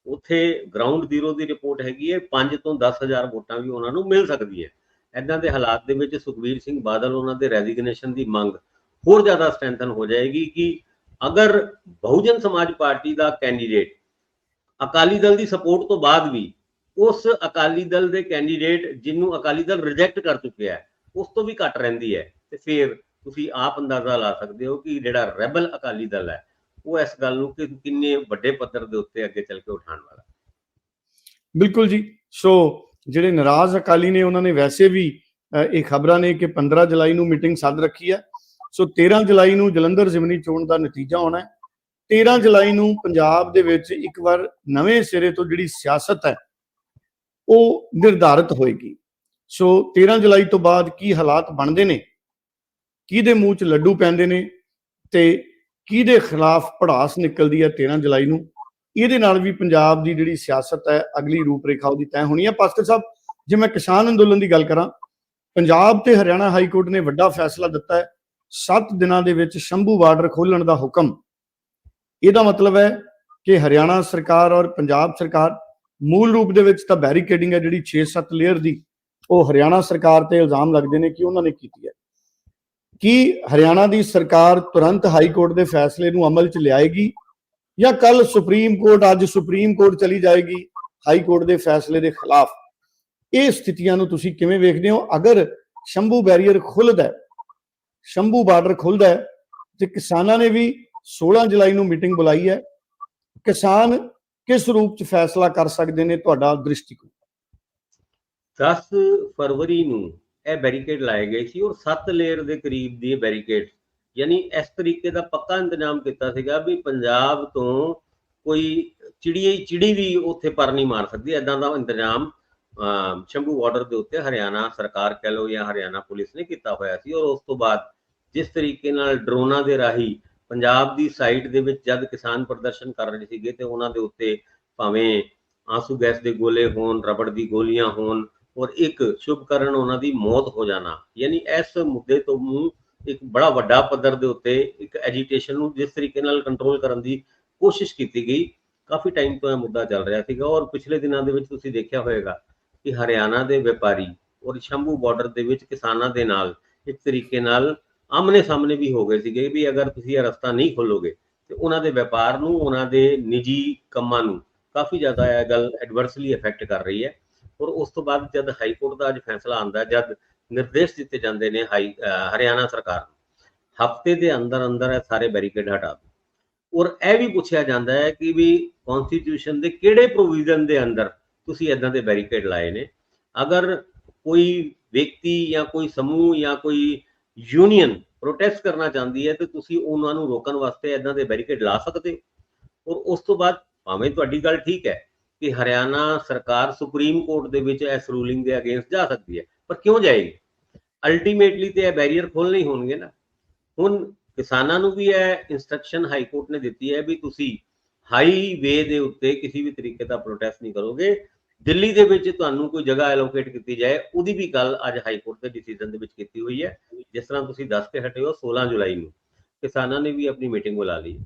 ਉੱਥੇ ਗਰਾਊਂਡ ਜ਼ੀਰੋ ਦੀ ਰਿਪੋਰਟ ਹੈਗੀ ਹੈ 5 ਤੋਂ 10000 ਵੋਟਾਂ ਵੀ ਉਹਨਾਂ ਨੂੰ ਮਿਲ ਸਕਦੀ ਹੈ ਐਦਾਂ ਦੇ ਹਾਲਾਤ ਦੇ ਵਿੱਚ ਸੁਖਬੀਰ ਸਿੰਘ ਬਾਦਲ, ਉਹਨਾਂ ਦੇ ਰੈਜ਼ਿਗਨੇਸ਼ਨ ਦੀ ਮੰਗ ਹੋਰ ਜ਼ਿਆਦਾ ਸਟਰੈਂਥਨ ਹੋ ਜਾਏਗੀ ਕਿ ਅਗਰ ਬਹੁਜਨ ਸਮਾਜ ਪਾਰਟੀ ਦਾ ਕੈਂਡੀਡੇਟ ਅਕਾਲੀ ਦਲ ਦੀ ਸਪੋਰਟ ਤੋਂ ਬਾਅਦ ਵੀ ਉਸ ਅਕਾਲੀ ਦਲ ਦੇ ਕੈਂਡੀਡੇਟ ਜਿਹਨੂੰ ਅਕਾਲੀ ਦਲ ਰਿਜੈਕਟ ਕਰ ਚੁੱਕਿਆ ਹੈ, ਉਸ ਤੋਂ ਵੀ ਘੱਟ ਰਹਿੰਦੀ ਹੈ ਤੇ ਫਿਰ ਤੁਸੀਂ ਆਪ ਅੰਦਾਜ਼ਾ ਲਾ ਸਕਦੇ ਹੋ ਕਿ ਜਿਹੜਾ ਰੈਬਲ ਅਕਾਲੀ ਦਲ ਹੈ, ਉਹ ਇਸ ਗੱਲ ਨੂੰ ਕਿ ਕਿੰਨੇ ਵੱਡੇ ਪੱਧਰ ਦੇ ਉੱਤੇ ਅੱਗੇ ਚੱਲ ਕੇ ਉਠਾਉਣ ਵਾਲਾ। ਬਿਲਕੁਲ ਜੀ। ਸੋ ਜਿਹੜੇ ਨਾਰਾਜ਼ ਅਕਾਲੀ ਨੇ, ਉਹਨਾਂ ਨੇ ਵੈਸੇ ਵੀ ਇਹ ਖਬਰਾਂ ਨੇ ਕਿ 15 ਜੁਲਾਈ ਨੂੰ ਮੀਟਿੰਗ ਸੱਦ ਰੱਖੀ ਹੈ। ਸੋ 13 ਜੁਲਾਈ ਨੂੰ ਜਲੰਧਰ ਜ਼ਿਮਨੀ ਚੋਣ ਦਾ ਨਤੀਜਾ ਆਉਣਾ ਹੈ। 13 ਜੁਲਾਈ ਨੂੰ ਪੰਜਾਬ ਦੇ ਵਿੱਚ ਇੱਕ ਵਾਰ ਨਵੇਂ ਸਿਰੇ ਤੋਂ ਜਿਹੜੀ ਸਿਆਸਤ ਹੈ, ਉਹ ਨਿਰਧਾਰਿਤ ਹੋਏਗੀ। ਸੋ 13 ਜੁਲਾਈ ਤੋਂ ਬਾਅਦ ਕੀ ਹਾਲਾਤ ਬਣਦੇ ਨੇ? ਕਿਹਦੇ ਮੂੰਹ 'ਚ ਲੱਡੂ ਪੈਂਦੇ ਨੇ ਤੇ ਕਿਹਦੇ ਖਿਲਾਫ ਪੜਾਸ ਨਿਕਲਦੀ ਹੈ 13 ਜੁਲਾਈ ਨੂੰ? ਇਹਦੇ ਨਾਲ ਵੀ ਪੰਜਾਬ ਦੀ ਜਿਹੜੀ ਸਿਆਸਤ ਹੈ, ਅਗਲੀ ਰੂਪਰੇਖਾ ਉਹਦੀ ਤੈਅ ਹੋਣੀ ਹੈ। ਪਾਸਟਰ ਸਾਹਿਬ, ਜੇ ਮੈਂ ਕਿਸਾਨ ਅੰਦੋਲਨ ਦੀ ਗੱਲ ਕਰਾਂ, ਪੰਜਾਬ ਤੇ ਹਰਿਆਣਾ ਹਾਈ ਕੋਰਟ ਨੇ ਵੱਡਾ ਫੈਸਲਾ ਦਿੱਤਾ ਹੈ 7 ਦਿਨਾਂ ਦੇ ਵਿੱਚ ਸ਼ੰਭੂ ਬਾਰਡਰ ਖੋਲਣ ਦਾ ਹੁਕਮ। ਇਹਦਾ ਮਤਲਬ ਹੈ ਕਿ ਹਰਿਆਣਾ ਸਰਕਾਰ ਔਰ ਪੰਜਾਬ ਸਰਕਾਰ ਮੂਲ ਰੂਪ ਦੇ ਵਿੱਚ ਤਾਂ ਬੈਰੀਕੇਡਿੰਗ ਹੈ, ਜਿਹੜੀ 6-7 ਲੇਅਰ ਦੀ, ਉਹ ਹਰਿਆਣਾ ਸਰਕਾਰ ਤੇ ਇਲਜ਼ਾਮ ਲੱਗਦੇ ਨੇ ਕਿ ਉਹਨਾਂ ਨੇ ਕੀਤੀ ਹੈ। ਕੀ ਹਰਿਆਣਾ ਦੀ ਸਰਕਾਰ ਤੁਰੰਤ ਹਾਈ ਕੋਰਟ ਦੇ ਫੈਸਲੇ ਨੂੰ ਅਮਲ 'ਚ ਲਿਆਏਗੀ? ਜਾਂ ਕੱਲ ਸੁਪਰੀਮ ਕੋਰਟ, ਅੱਜ ਸੁਪਰੀਮ ਕੋਰਟ ਚਲੀ ਜਾਏਗੀ ਹਾਈ ਕੋਰਟ ਦੇ ਫੈਸਲੇ ਦੇ ਖਿਲਾਫ? ਇਹ ਸਥਿਤੀਆਂ ਨੂੰ ਤੁਸੀਂ ਕਿਵੇਂ ਵੇਖਦੇ ਹੋ? ਅਗਰ ਸ਼ੰਭੂ ਬੈਰੀਅਰ ਖੁੱਲਦਾ ਹੈ, ਸ਼ੰਭੂ ਬਾਰਡਰ ਖੁੱਲਦਾ ਹੈ, ਤੇ ਕਿਸਾਨਾਂ ਨੇ ਵੀ 16 ਜੁਲਾਈ ਨੂੰ ਮੀਟਿੰਗ ਬੁਲਾਈ ਹੈ, ਕਿਸਾਨ ਕਿਸ ਰੂਪ ਚ ਫੈਸਲਾ ਕਰ ਸਕਦੇ ਨੇ ਤੁਹਾਡਾ ਦ੍ਰਿਸ਼ਟੀਕੋਣ? 10 ਫਰਵਰੀ ਨੂੰ ਇਹ ਬੈਰੀਕੇਡ ਲਾਏ ਗਏ ਸੀ ਔਰ 7 ਲੇਅਰ ਦੇ ਕਰੀਬ ਦੀ ਬੈਰੀਕੇਡ ਯਾਨੀ ਇਸ ਤਰੀਕੇ ਦਾ ਪੱਕਾ ਇੰਤਜ਼ਾਮ ਕੀਤਾ ਸੀਗਾ ਵੀ ਪੰਜਾਬ ਤੋਂ ਕੋਈ ਚਿੜੀ ਚਿੜੀ ਵੀ ਉੱਥੇ ਪਰ ਨਹੀਂ ਮਾਰ ਸਕਦੀ ਐਦਾਂ ਦਾ ਇੰਤਜ਼ਾਮ ਸ਼ੰਭੂ ਬਾਰਡਰ ਦੇ ਉੱਤੇ ਹਰਿਆਣਾ ਸਰਕਾਰ ਕਹਿ ਲਓ ਜਾਂ ਹਰਿਆਣਾ ਪੁਲਿਸ ਨੇ ਕੀਤਾ ਹੋਇਆ ਸੀ। ਔਰ ਉਸ ਤੋਂ ਬਾਅਦ ਜਿਸ ਤਰੀਕੇ ਨਾਲ ਡਰੋਨਾਂ ਦੇ ਰਾਹੀਂ ਪੰਜਾਬ ਦੀ ਸਾਈਟ ਦੇ ਵਿੱਚ ਜਦ ਕਿਸਾਨ ਪ੍ਰਦਰਸ਼ਨ ਕਰ ਰਹੇ ਸੀਗੇ ਤੇ ਉਹਨਾਂ ਦੇ ਉੱਤੇ ਭਾਵੇਂ ਆਂਸੂ ਗੈਸ ਦੇ ਗੋਲੇ ਹੋਣ, ਰਬੜ ਦੀ ਗੋਲੀਆਂ ਹੋਣ ਔਰ ਇੱਕ ਸ਼ੁਭਕਰਨ ਉਹਨਾਂ ਦੀ ਮੌਤ ਹੋ ਜਾਣਾ। ਯਾਨੀ ਇਸ ਮੁੱਦੇ ਤੋਂ ਇੱਕ ਬੜਾ ਵੱਡਾ ਪੱਧਰ ਦੇ ਉੱਤੇ ਇੱਕ ਐਜੀਟੇਸ਼ਨ ਨੂੰ ਜਿਸ ਤਰੀਕੇ ਨਾਲ ਕੰਟਰੋਲ ਕਰਨ ਦੀ ਕੋਸ਼ਿਸ਼ ਕੀਤੀ ਗਈ, ਕਾਫੀ ਟਾਈਮ ਤੋਂ ਇਹ ਮੁੱਦਾ ਚੱਲ ਰਿਹਾ ਸੀਗਾ। ਔਰ ਪਿਛਲੇ ਦਿਨਾਂ ਦੇ ਵਿੱਚ ਤੁਸੀਂ ਦੇਖਿਆ ਹੋਵੇਗਾ ਕਿ ਹਰਿਆਣਾ ਦੇ ਵਪਾਰੀ ਔਰ ਸ਼ੰਭੂ ਬਾਰਡਰ ਦੇ ਵਿੱਚ ਕਿਸਾਨਾਂ ਦੇ ਨਾਲ ਇੱਕ ਤਰੀਕੇ ਨਾਲ ਆਮਨੇ ਸਾਹਮਣੇ ਵੀ ਹੋ ਗਏ ਸੀਗੇ ਵੀ ਅਗਰ ਤੁਸੀਂ ਇਹ ਰਸਤਾ ਨਹੀਂ ਖੋਲੋਗੇ, ਤੇ ਉਹਨਾਂ ਦੇ ਵਪਾਰ ਨੂੰ, ਉਹਨਾਂ ਦੇ ਨਿੱਜੀ ਕੰਮਾਂ ਨੂੰ ਕਾਫੀ ਜ਼ਿਆਦਾ ਇਹ ਗੱਲ ਐਡਵਰਸਲੀ ਇਫੈਕਟ ਕਰ ਰਹੀ ਹੈ। ਔਰ ਉਸ ਤੋਂ ਬਾਅਦ ਜਦ ਹਾਈ ਕੋਰਟ ਦਾ ਅੱਜ ਫੈਸਲਾ ਆਂਦਾ ਜਦ ਨਿਰਦੇਸ਼ ਦਿੱਤੇ ਜਾਂਦੇ ਨੇ ਹਾਈ ਹਰਿਆਣਾ ਸਰਕਾਰ ਨੂੰ, ਹਫ਼ਤੇ ਦੇ ਅੰਦਰ ਅੰਦਰ ਇਹ ਸਾਰੇ ਬੈਰੀਕੇਡ ਹਟਾ ਦਿਓ। ਔਰ ਇਹ ਵੀ ਪੁੱਛਿਆ ਜਾਂਦਾ ਹੈ ਕਿ ਵੀ ਕਨਸਟੀਟਿਊਸ਼ਨ ਦੇ ਕਿਹੜੇ ਪ੍ਰੋਵੀਜ਼ਨ ਦੇ ਅੰਦਰ ਤੁਸੀਂ ਇਦਾਂ ਦੇ ਬੈਰੀਕੇਡ ਲਾਏ ਨੇ? ਅਗਰ ਕੋਈ ਵਿਅਕਤੀ ਜਾਂ ਕੋਈ ਸਮੂਹ ਜਾਂ ਕੋਈ ਯੂਨੀਅਨ ਪ੍ਰੋਟੈਸਟ ਕਰਨਾ ਚਾਹੁੰਦੀ ਹੈ, ਤੇ ਤੁਸੀਂ ਉਹਨਾਂ ਨੂੰ ਰੋਕਣ ਵਾਸਤੇ ਇਦਾਂ ਦੇ ਬੈਰੀਕੇਡ ਲਾ ਸਕਦੇ ਹੋ। ਔਰ ਉਸ ਤੋਂ ਬਾਅਦ ਭਾਵੇਂ ਤੁਹਾਡੀ ਗੱਲ ਠੀਕ ਹੈ ਕਿ ਹਰਿਆਣਾ ਸਰਕਾਰ ਸੁਪਰੀਮ ਕੋਰਟ ਦੇ ਵਿੱਚ ਇਸ ਰੂਲਿੰਗ ਦੇ ਅਗੇਂਸਟ ਜਾ ਸਕਦੀ ਹੈ, ਪਰ ਕਿਉਂ ਜਾਏਗੀ? ਅਲਟੀਮੇਟਲੀ ਤੇ ਇਹ ਬੈਰੀਅਰ ਖੋਲਣੇ ਹੀ ਹੋਣਗੇ ਨਾ। ਹੁਣ ਕਿਸਾਨਾਂ ਨੂੰ ਵੀ ਇਹ ਇਨਸਟਰਕਸ਼ਨ ਹਾਈ ਕੋਰਟ ਨੇ ਦਿੱਤੀ ਹੈ ਵੀ ਤੁਸੀਂ ਹਾਈਵੇ ਦੇ ਉੱਤੇ ਕਿਸੇ ਵੀ ਤਰੀਕੇ ਦਾ ਪ੍ਰੋਟੈਸਟ ਨਹੀਂ ਕਰੋਗੇ। ਦਿੱਲੀ ਦੇ ਵਿੱਚ ਤੁਹਾਨੂੰ ਕੋਈ ਜਗ੍ਹਾ ਐਲੋਕੇਟ ਕੀਤੀ ਜਾਏ, ਉਹਦੀ ਵੀ ਗੱਲ ਅੱਜ ਹਾਈ ਕੋਰਟ ਦੇ ਡਿਸੀਜਨ ਦੇ ਵਿੱਚ ਕੀਤੀ ਹੋਈ ਹੈ। ਜਿਸ ਤਰ੍ਹਾਂ ਤੁਸੀਂ ਦੱਸ ਕੇ ਹਟੇ ਹੋ 16 ਜੁਲਾਈ ਨੂੰ। ਕਿਸਾਨਾਂ ਨੇ ਵੀ ਆਪਣੀ ਮੀਟਿੰਗ ਬੁਲਾ ਲਈ।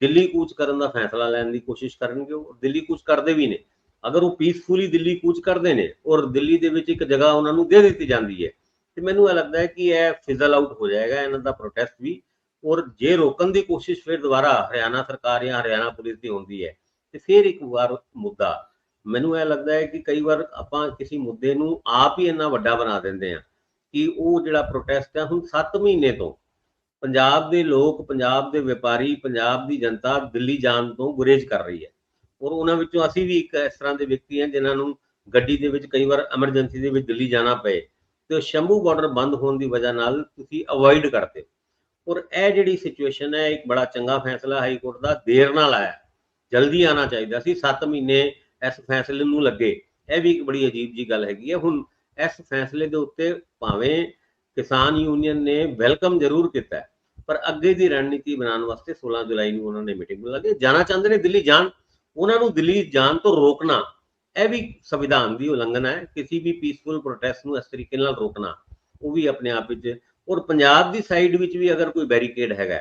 ਦਿੱਲੀ ਕੂਚ ਕਰਨ ਦਾ ਫੈਸਲਾ ਲੈਣ ਦੀ ਕੋਸ਼ਿਸ਼ ਕਰਨਗੇ ਉਹ ਦਿੱਲੀ ਕੂਚ ਕਰਦੇ ਵੀ ਨੇ। ਅਗਰ ਉਹ ਪੀਸਫੁਲੀ ਦਿੱਲੀ ਕੂਚ ਕਰਦੇ ਨੇ, ਔਰ ਦਿੱਲੀ ਦੇ ਵਿੱਚ ਇੱਕ ਜਗ੍ਹਾ ਉਹਨਾਂ ਨੂੰ ਦੇ ਦਿੱਤੀ ਜਾਂਦੀ ਹੈ, ਤੇ ਮੈਨੂੰ ਇਹ ਲੱਗਦਾ ਹੈ ਕਿ ਇਹ ਫਿਜ਼ਲ ਆਊਟ ਹੋ ਜਾਏਗਾ, ਇਹਨਾਂ ਦਾ ਪ੍ਰੋਟੈਸਟ ਵੀ। ਔਰ ਜੇ ਰੋਕਣ ਦੀ ਕੋਸ਼ਿਸ਼ ਫਿਰ ਦੁਬਾਰਾ ਹਰਿਆਣਾ ਸਰਕਾਰ ਜਾਂ ਹਰਿਆਣਾ ਪੁਲਿਸ ਦੀ ਹੁੰਦੀ ਹੈ, ਤੇ ਫਿਰ ਇੱਕ ਵਾਰ ਮੁੱਦਾ। ਮੈਨੂੰ ਇਹ ਲੱਗਦਾ ਹੈ ਕਿ ਕਈ ਵਾਰ ਆਪਾਂ ਕਿਸੇ ਮੁੱਦੇ ਨੂੰ ਆਪ ਹੀ ਇੰਨਾ ਵੱਡਾ ਬਣਾ ਦਿੰਦੇ ਆ ਕਿ ਉਹ ਜਿਹੜਾ ਪ੍ਰੋਟੈਸਟ ਹੈ ਹੁਣ 7 ਮਹੀਨੇ ਤੋਂ ਪੰਜਾਬ ਦੇ ਲੋਕ, ਪੰਜਾਬ ਦੇ ਵਪਾਰੀ, ਪੰਜਾਬ ਦੀ ਜਨਤਾ ਦਿੱਲੀ ਜਾਣ ਤੋਂ ਗੁਰੇਜ਼ ਕਰ ਰਹੀ ਹੈ। ਔਰ ਉਹਨਾਂ ਵਿੱਚੋਂ ਅਸੀਂ ਵੀ ਇੱਕ ਇਸ ਤਰ੍ਹਾਂ ਦੇ ਵਿਅਕਤੀ ਹਾਂ ਜਿਨ੍ਹਾਂ ਨੂੰ ਗੱਡੀ ਦੇ ਵਿੱਚ ਕਈ ਵਾਰ ਐਮਰਜੈਂਸੀ ਦੇ ਵਿੱਚ ਦਿੱਲੀ ਜਾਣਾ ਪਏ ਤੇ ਉਹ ਸ਼ੰਭੂ ਬਾਰਡਰ ਬੰਦ ਹੋਣ ਦੀ ਵਜ੍ਹਾ ਨਾਲ ਤੁਸੀਂ ਅਵੋਇਡ ਕਰਦੇ ਹੋ। ਔਰ ਇਹ ਜਿਹੜੀ ਸਿਚੁਏਸ਼ਨ ਹੈ, ਇੱਕ ਬੜਾ ਚੰਗਾ ਫੈਸਲਾ ਹਾਈ ਕੋਰਟ ਦਾ ਦੇਰ ਨਾਲ ਆਇਆ। ਜਲਦੀ ਆਣਾ ਚਾਹੀਦਾ ਸੀ 7 ਮਹੀਨੇ ਇਸ ਫੈਸਲੇ ਨੂੰ ਲੱਗੇ। ਇਹ ਵੀ ਇੱਕ ਬੜੀ ਅਜੀਬ ਜੀ ਗੱਲ ਹੈਗੀ ਹੈ। ਹੁਣ ਇਸ ਫੈਸਲੇ ਦੇ ਉੱਤੇ ਭਾਵੇਂ ਕਿਸਾਨ ਯੂਨੀਅਨ ਨੇ ਵੈਲਕਮ ਜ਼ਰੂਰ ਕੀਤਾ ਪਰ ਅੱਗੇ ਦੀ ਰਣਨੀਤੀ ਬਣਾਉਣ ਵਾਸਤੇ 16 ਜੁਲਾਈ ਨੂੰ ਉਹਨਾਂ ਨੇ ਮੀਟਿੰਗ ਬੁਲਾਈ ਜਾਣਾ ਚਾਹੁੰਦੇ ਨੇ ਦਿੱਲੀ ਜਾਣ। ਉਹਨਾਂ ਨੂੰ ਦਿੱਲੀ ਜਾਣ ਤੋਂ ਰੋਕਣਾ, ਇਹ ਵੀ ਸੰਵਿਧਾਨ ਦੀ ਉਲੰਘਣਾ ਹੈ। ਕਿਸੇ ਵੀ ਪੀਸਫੁਲ ਪ੍ਰੋਟੈਸਟ ਨੂੰ ਇਸ ਤਰੀਕੇ ਨਾਲ ਰੋਕਣਾ, ਉਹ ਵੀ ਆਪਣੇ ਆਪ ਵਿੱਚ। ਔਰ ਪੰਜਾਬ ਦੀ ਸਾਈਡ ਵਿੱਚ ਵੀ ਅਗਰ ਕੋਈ ਬੈਰੀਕੇਡ ਹੈਗਾ